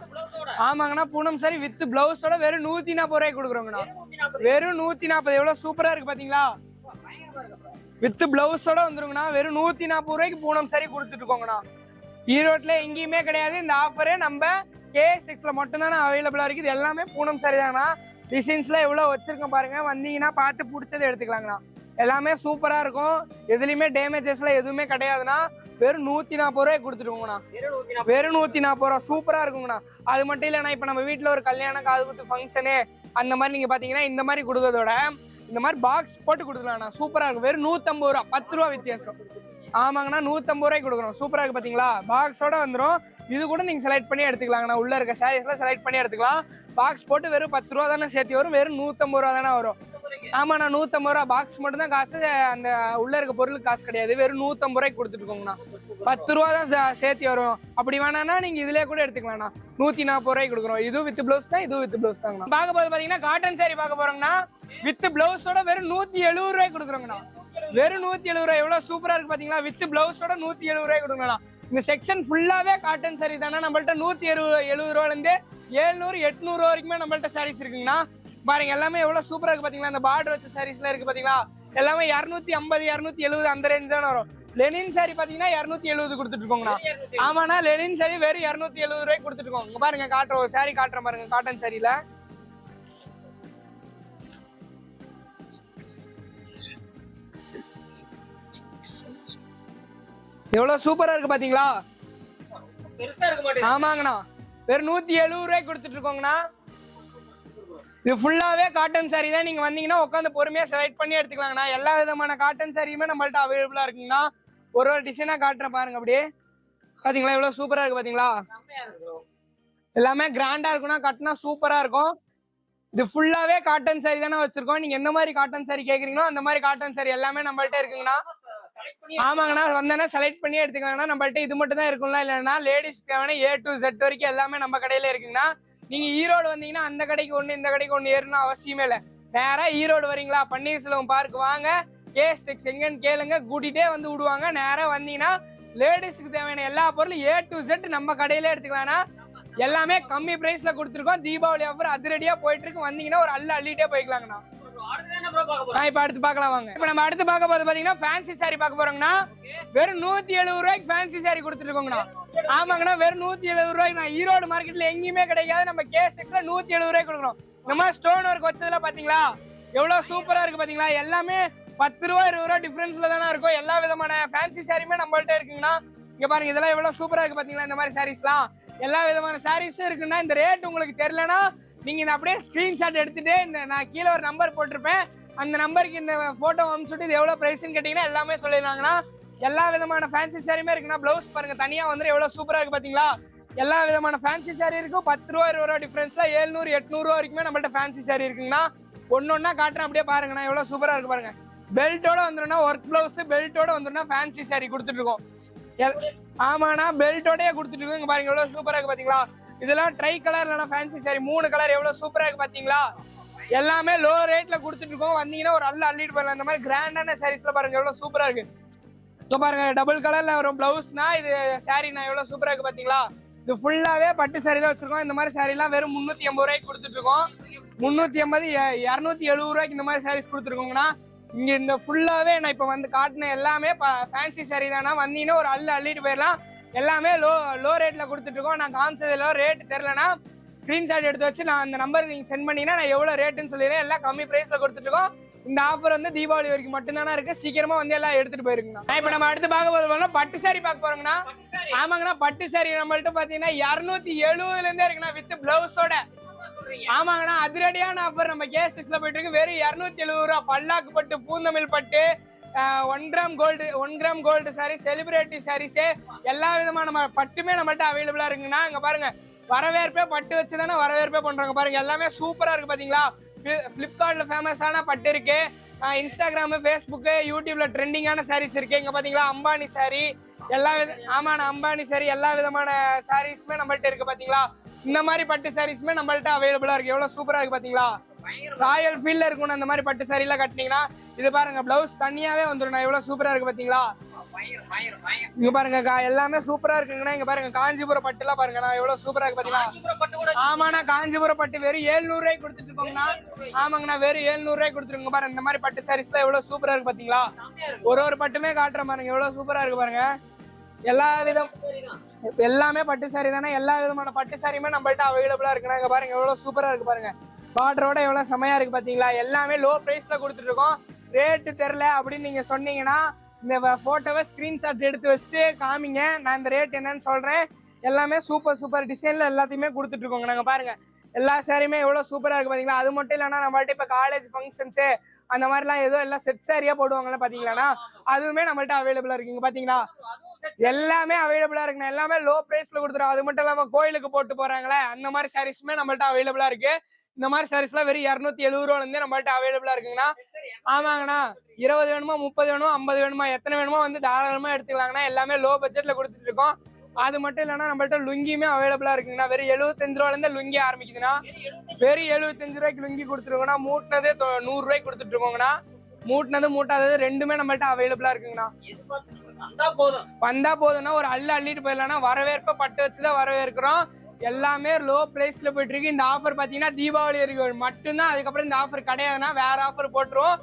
[SPEAKER 2] ஆமாங்கண்ணா பூனம் சாரி வித் பிளவுஸோட வெறும் நூத்தி நாற்பது ரூபாய்க்கு கொடுக்குறோங்கண்ணா. வெறும் நூத்தி நாற்பது எவ்வளவு சூப்பரா இருக்கு பாத்தீங்களா? வித் பிளவுஸோட வந்துருங்கண்ணா. வெறும் நூத்தி நாற்பது ரூபாய்க்கு பூனம் சாரி கொடுத்துட்டு இருக்கோங்கண்ணா ஈரோட்ல எங்கேயுமே கிடையாது. இந்த ஆஃபரே நம்ம கே சிக்ஸ்ல மட்டும்தானே அவைலபிளா இருக்குது எல்லாமே பூனம் சாரி தாங்கண்ணா. டிசைன்ஸ்லாம் எவ்வளவு வச்சிருக்கோம் பாருங்க. வந்தீங்கன்னா பார்த்து பிடிச்சதை எடுத்துக்கலாங்கண்ணா. எல்லாமே சூப்பரா இருக்கும். எதுலயுமே டேமேஜஸ்லாம் எதுவுமே கிடையாதுண்ணா. வெறும் நூத்தி நாற்பது ரூபாய்க்கு கொடுத்துருவோங்கண்ணா வெறும் நூத்தி நாற்பது ரூபா. சூப்பரா இருக்குங்கண்ணா. அது மட்டும் இல்லைண்ணா இப்ப நம்ம வீட்டுல ஒரு கல்யாணம் காது குத்து ஃபங்க்ஷனு அந்த மாதிரி நீங்க பாத்தீங்கன்னா இந்த மாதிரி கொடுக்கறதோட இந்த மாதிரி பாக்ஸ் போட்டு கொடுக்கலாம்ண்ணா சூப்பரா இருக்கும் வெறும் நூத்தம்பது ரூபா. பத்து ரூபா வித்தியாசம். ஆமாங்கண்ணா நூத்தம்பது ரூபாய்க்கு கொடுக்குறோம். சூப்பரா இருக்கு பாத்தீங்களா? பாக்ஸோட வந்துடும் இது கூட நீங்க செலக்ட் பண்ணி எடுத்துக்கலாங்கண்ணா. உள்ள இருக்க சாரீஸ்லாம் செலக்ட் பண்ணி எடுத்துக்கலாம். பாக்ஸ் போட்டு வெறும் பத்து ரூபா தானே சேர்த்து வரும். வெறும் நூத்தம்பது ரூபா தானே வரும். ஆமாண்ணா நூத்தம்பது ரூபா பாக்ஸ் மட்டும் தான் காசு. அந்த உள்ள இருக்க பொருளுக்கு காசு கிடையாது. வெறும் நூத்தம்பது ரூபாய்க்கு கொடுத்துட்டு பத்து ரூபா தான் சேர்த்து வரும். அப்படி வேணாம்னா நீங்க இதுலயே கூட எடுத்துக்கலாம்ண்ணா. நூத்தி நாற்பது ரூபாய்க்கு கொடுக்குறோம். இது வித் பிளவுஸ் தான் இது வித் பிளவுஸ் தாங்கண்ணா. பார்க்க போது பாத்தீங்கன்னா காட்டன் சாரி பார்க்க போறோம்னா வித் பிளவுஸோட வெறும் நூத்தி எழுபது ரூபாய்க்கு கொடுக்குறோங்கண்ணா. வெறும் நூத்தி எழுபது ரூபாய். எவ்வளவு சூப்பரா இருக்கு பாத்தீங்களா? வித் பிளவுஸோட நூத்தி எழுபது ரூபாய் கொடுங்கண்ணா. இந்த செக்ஷன் ஃபுல்லாவே காட்டன் சாரி தானே. நம்மள்ட்ட நூத்தி எழுபது எழுபது ரூபாயில இருந்து ஏழ்நூறு எட்நூறு ரூபா வரைக்குமே நம்மள்ட்ட சாரீஸ் இருக்குங்கண்ணா. பாருங்க எல்லாமே எவ்வளவு சூப்பரா இருக்கு பாத்தீங்களா? இந்த பார்டர் வச்ச சாரீஸ்லாம் இருக்கு பாத்தீங்களா? எல்லாமே இரநூத்தி ஐம்பது இரநூத்தி எழுபது அந்த ரேஞ்ச் தானே வரும். லெனின் சாரி பாத்தீங்கன்னா இரநூத்தி எழுபது கொடுத்துட்டு இருக்கோங்கண்ணா. ஆமாண்ணா லெனின் சாரி வெறும் இரநூத்தி எழுபது ரூபாய்க்கு கொடுத்துட்டு இருக்கோம். பாருங்க காட்டுறோம் ஒரு சாரி காட்டுறேன் பாருங்க காட்டன் சாரில எவ்வளவு சூப்பரா இருக்கு பாத்தீங்களா? ஆமாங்கண்ணா. வெறும் நூத்தி எழுபது ரூபாய்க்கு கொடுத்துட்டு இருக்கோங்கண்ணா. இது ஃபுல்லாவே காட்டன் saree தான். நீங்க வந்தீங்கன்னா உட்காந்து பொறுமையா செலக்ட் பண்ணி எடுத்துக்கலாங்கண்ணா. எல்லா விதமான காட்டன் சாரியுமே நம்மள்ட்ட அவைலபிளா இருக்குங்கண்ணா. ஒரு ஒரு டிசைனா காட்டுறேன் பாருங்க அப்படியே. பாத்தீங்களா? எவ்வளவு சூப்பரா இருக்கு பாத்தீங்களா. எல்லாமே கிராண்டா இருக்கும்னா கட்டினா சூப்பரா இருக்கும். இது ஃபுல்லாவே காட்டன் saree தானே வச்சிருக்கோம். நீங்க எந்த மாதிரி காட்டன் saree கேக்குறீங்களோ அந்த மாதிரி காட்டன் saree எல்லாமே நம்மள்ட்ட இருக்குங்கண்ணா. ஆமாங்கண்ணா. வந்தேன்னா செலக்ட் பண்ணி எடுத்துக்கலாங்கண்ணா. நம்மள்ட்ட இது மட்டும் தான் இருக்கும்ல இல்லைன்னா லேடிஸ் தேவையான ஏ டு Z வரைக்கும் எல்லாமே நம்ம கடையில இருக்குங்கண்ணா. நீங்க ஈரோடு வந்தீங்கன்னா அந்த கடைக்கு ஒண்ணு இந்த கடைக்கு ஒண்ணு ஏறணும் அவசியமே இல்லை. நேரா ஈரோடு வரீங்களா? பன்னீர்செல்வம் பார்க் வாங்க. கேஸ் டெக்ஸ் எங்கன்னு கேளுங்க. கூட்டிட்டே வந்து விடுவாங்க. நேரா வந்தீங்கன்னா லேடிஸ்க்கு தேவையான எல்லா பொருளும் ஏ டு செட் நம்ம கடையில எடுத்துக்கலாம்னா எல்லாமே கம்மி பிரைஸ்ல கொடுத்துருக்கோம். தீபாவளி ஆஃபர் அதிரடியா போயிட்டு இருக்கு வந்தீங்கன்னா ஒரு அல்ல அள்ளிட்டே போய்க்கலாங்கண்ணா. இப்ப அடுத்து பார்க்கலாம் வாங்க. இப்ப நம்ம அடுத்து பார்க்க போறது பாத்தீங்கன்னா ஃபேன்சி saree பார்க்க போறோங்கண்ணா. வெறும் நூத்தி எழுபது ரூபாய்க்கு ஃபேன்சி saree கொடுத்துருக்கோங்கண்ணா. ஆமாங்கண்ணா வெறும் நூத்தி எழுபது ரூபாய்க்கு நான் ஈரோடு மார்க்கெட்ல எங்கேயுமே கிடைக்காது. நம்ம கே சிக்ஸ்ல நூத்தி எழுபது ரூபாய் கொடுக்கணும். நம்ம ஸ்டோன் ஒர்க் வச்சதுல பாத்தீங்களா? எவ்வளவு சூப்பரா இருக்கு பாத்தீங்களா? எல்லாமே பத்து ரூபா இருபது ரூபா டிஃபரன்ஸ்ல தானே இருக்கும். எல்லா விதமான ஃபேன்சி சாரியுமே நம்மள்ட்ட இருக்குங்கண்ணா. இங்க பாருங்க இதெல்லாம் எவ்வளவு சூப்பரா இருக்கு பாத்தீங்களா இந்த மாதிரி சாரீஸ்லாம் எல்லா விதமான சாரீஸும் இருக்குன்னா இந்த ரேட் உங்களுக்கு தெரியலனா நீங்க இந்த அப்படியே ஸ்கிரீன்ஷாட் எடுத்துட்டு இந்த நான் கீழே ஒரு நம்பர் போட்டிருப்பேன். அந்த நம்பருக்கு இந்த போட்டோ அனுப்பிச்சுட்டு இது எவ்வளவு பிரைஸ்ன்னு கேட்டீங்கன்னா எல்லாமே சொல்லிடுவாங்கண்ணா எல்லா விதமான ஃபேன்சி சாரியுமே இருக்குன்னா ப்ளவுஸ் பாருங்க தனியா வந்து எவ்வளவு சூப்பரா இருக்கு பாத்தீங்களா? எல்லா விதமான ஃபேன்சி சாரி இருக்கும். பத்து ரூபா இருபது ரூபா டிஃபரன்ஸ்ல ஏழ்நூறு எட்நூறு ரூபா வரைக்குமே நம்மள்ட்ட ஃபேன்சி சாரி இருக்குங்கண்ணா. ஒன்னொன்னா காட்டுறேன் அப்படியே பாருங்கண்ணா. எவ்வளவு சூப்பரா இருக்கு பாருங்க. பெல்ட்டோட வந்துருன்னா ஒர்க் பிளவுஸ் பெல்ட்டோட வந்துருன்னா ஃபேன்சி சாரி கொடுத்துட்டு இருக்கோம். ஆமாண்ணா பெல்ட்டோடய கொடுத்துட்டு இருக்கோம். இங்க பாருங்க எவ்வளவு சூப்பரா இருக்கு பாத்தீங்களா? இதெல்லாம் ட்ரை கலர் இல்லைனா ஃபேன்சி சாரி மூணு கலர் எவ்வளவு சூப்பரா இருக்கு பாத்தீங்களா? எல்லாமே லோ ரேட்ல கொடுத்துட்டு இருக்கோம். வந்தீங்கன்னா ஒரு அல்ல அள்ளிட்டு போயிடலாம். இந்த மாதிரி கிராண்டான சாரீஸ்ல பாருங்க எவ்வளவு சூப்பரா இருக்கு. இப்போ பாருங்க டபுள் கலர்ல வரும் பிளவுஸ்னா இது சாரீனா எவ்வளவு சூப்பரா இருக்கு பாத்தீங்களா? இது ஃபுல்லாவே பட்டு சாரி தான் வச்சிருக்கோம். இந்த மாதிரி சாரி எல்லாம் வெறும் முன்னூத்தி எண்பது ரூபாய்க்கு கொடுத்துட்டு இருக்கோம். முன்னூத்தி எண்பது இரநூத்தி எழுபது ரூபாய்க்கு இந்த மாதிரி சாரீஸ் கொடுத்துருக்கோங்கண்ணா. இங்க இந்த ஃபுல்லாவே நான் இப்ப வந்து காட்டின எல்லாமே ஃபேன்சி சாரி தானா வந்தீங்கன்னா ஒரு அள்ளு அள்ளிட்டு போயிடலாம். எல்லாமே லோ லோ ரேட்ல கொடுத்துட்டு இருக்கோம். நான் காமிச்சதுல ரேட் தெரியலனா ஸ்கிரீன்ஷாட் எடுத்து வச்சு நான் அந்த நம்பருக்கு நீங்க சென்ட் பண்ணீங்கன்னா நான் எவ்வளவு ரேட்டுன்னு சொல்லிடுறேன். எல்லாம் கம்மி பிரைஸ்ல கொடுத்துட்டு இருக்கோம். இந்த ஆஃபர் வந்து தீபாவளி வரைக்கும் மட்டும்தானா இருக்கு? சீக்கிரமா வந்து எல்லாம் எடுத்துட்டு போயிருங்கண்ணா. இப்ப நம்ம அடுத்து பார்க்க போது பட்டு சாரி பார்க்க போறோங்கண்ணா. ஆமாங்கண்ணா பட்டு சாரி நம்மள்ட்ட பாத்தீங்கன்னா இரநூத்தி எழுபதுல இருந்தே இருக்குண்ணா வித் பிளவுஸோட ஆமாங்கண்ணா அதிரடியான ஆஃபர் நம்ம கேஸ்ல போயிட்டு இருக்கு வெறும் இரநூத்தி எழுபது ரூபா. பல்லாக்கு பட்டு பூந்தமிழ் பட்டு one gram gold one gram gold sari celebrity saris எல்லா விதமான பட்டுமே நம்மள்ட்ட அவைலபிளா இருக்குங்கண்ணா. அங்க பாருங்க வரவேற்பே பட்டு வச்சு தானே வரவேற்பே பண்றாங்க. பாருங்க எல்லாமே சூப்பரா இருக்கு பாத்தீங்களா? பிளிப்கார்ட்ல ஃபேமஸான பட்டு இருக்கு. இன்ஸ்டாகிராம் ஃபேஸ்புக்கு யூடியூப்ல ட்ரெண்டிங்கான சாரீஸ் இருக்கு. இங்க பாத்தீங்களா அம்பானி சாரி எல்லா வித ஆமாண்ணா அம்பானி சாரி எல்லா விதமான சாரீஸுமே நம்மள்ட்ட இருக்கு பாத்தீங்களா? இந்த மாதிரி பட்டு சாரீஸுமே நம்மள்ட்ட அவைலபிளா இருக்கு. எவ்வளவு சூப்பரா இருக்கு பாத்தீங்களா? ராயல் ஃபீல்ல இருக்கும் அந்த மாதிரி பட்டு saree எல்லாம் கட்டினீங்கன்னா இது பாருங்க பிளவுஸ் தனியாவே வந்துடும் எவ்வளவு சூப்பரா இருக்கு பாத்தீங்களா? இங்க பாருங்க எல்லாமே சூப்பரா இருக்குங்கண்ணா. இங்க பாருங்க காஞ்சிபுரம் பட்டு எல்லாம் பாருங்கண்ணா. எவ்வளவு சூப்பரா இருக்கு பாத்தீங்கன்னா ஆமாண்ணா காஞ்சிபுரம் பட்டு வெறும் 700 ரூபாய் கொடுத்துட்டு இருக்கோங்கண்ணா. ஆமாங்கண்ணா வெறும் 700 ரூபாய் கொடுத்துருங்க பாருங்க இந்த மாதிரி பட்டு சாரீஸ் எல்லாம் எவ்வளவு சூப்பரா இருக்கு பாத்தீங்களா? ஒரு ஒரு பட்டுமே காட்டுற பாருங்க எவ்வளவு சூப்பரா இருக்கு பாருங்க. எல்லா விதம் எல்லாமே பட்டு சாரி தானே. எல்லா விதமான பட்டு சாரியுமே நம்மள்ட்ட அவைலபிளா இருக்குண்ணா. இங்க பாருங்க எவ்வளவு சூப்பரா இருக்கு பாருங்க. பார்டரோட எவ்வளவு செமையா இருக்கு பாத்தீங்களா? எல்லாமே லோ பிரைஸ்ல கொடுத்துட்டு இருக்கோம். ரேட்டு தெரில அப்படின்னு நீங்க சொன்னீங்கன்னா இந்த போட்டோவை ஸ்கிரீன்ஷாட் எடுத்து வச்சுட்டு காமிங்க. நான் இந்த ரேட் என்னன்னு சொல்றேன். எல்லாமே சூப்பர் சூப்பர் டிசைன்ல எல்லாத்தையுமே கொடுத்துட்ருக்கோங்க நாங்கள் நாங்க பாருங்க. எல்லா சாரியுமே எவ்வளோ சூப்பரா இருக்கு பாத்தீங்களா? அது மட்டும் இல்லைனா நம்மள்ட்ட இப்ப காலேஜ் ஃபங்க்ஷன்ஸு அந்த மாதிரிலாம் ஏதோ எல்லாம் செட் சாரியாக போடுவாங்கன்னு பாத்தீங்களாண்ணா? அதுவுமே நம்மள்ட்ட அவைலபிளா இருக்குங்க. பாத்தீங்களா? எல்லாமே அவைலபிளா இருக்குண்ணா. எல்லாமே லோ பிரைஸ்ல கொடுத்துருவோம் அது மட்டும் இல்லாம கோயிலுக்கு போட்டு போறாங்களே அந்த மாதிரி சாரீஸுமே நம்மள்ட்ட அவைலபிளா இருக்கு. இந்த மாதிரி சாரீஸ்லாம் வெறும் இரநூத்தி எழுபது ரூபால இருந்தே நம்மள்ட்ட அவைலபிளா இருக்குங்கண்ணா. ஆமாங்கண்ணா. இருபது வேணுமா முப்பது வேணுமா ஐம்பது வேணுமா எத்தனை வேணுமோ வந்து தாராளமா எடுத்துக்கலாங்கண்ணா. எல்லாமே லோ பட்ஜெட்ல கொடுத்துட்டு இருக்கோம். அது மட்டும் இல்லைன்னா நம்மள்ட்ட லுங்கியுமே அவைலபிளா இருக்குங்கண்ணா. வெறும் எழுபத்தஞ்சு ரூபால இருந்து லுங்கி ஆரம்பிக்குதுன்னா வெறும் எழுபத்தஞ்சு ரூபாய்க்கு லுங்கி கொடுத்துருக்கோம்னா மூட்டினதே நூறு ரூபாய்க்கு கொடுத்துட்டு இருக்கோங்கண்ணா. மூட்டினது மூட்டாதது ரெண்டுமே நம்மள்ட்ட அவைலபிளா இருக்குங்கண்ணா. வந்தா போதும்னா ஒரு அள்ளு அள்ளிட்டு போயிடலாம்னா வரவேற்ப பட்டு வச்சுதான் வரவேற்கிறோம். எல்லாமே லோ பிரைஸ்ல போயிட்டு இருக்கு. இந்த ஆஃபர் பாத்தீங்கன்னா தீபாவளி வரைக்கும் மட்டும்தான். அதுக்கப்புறம் இந்த ஆஃபர் கிடையாதுன்னா வேற ஆஃபர் போட்டுருவோம்.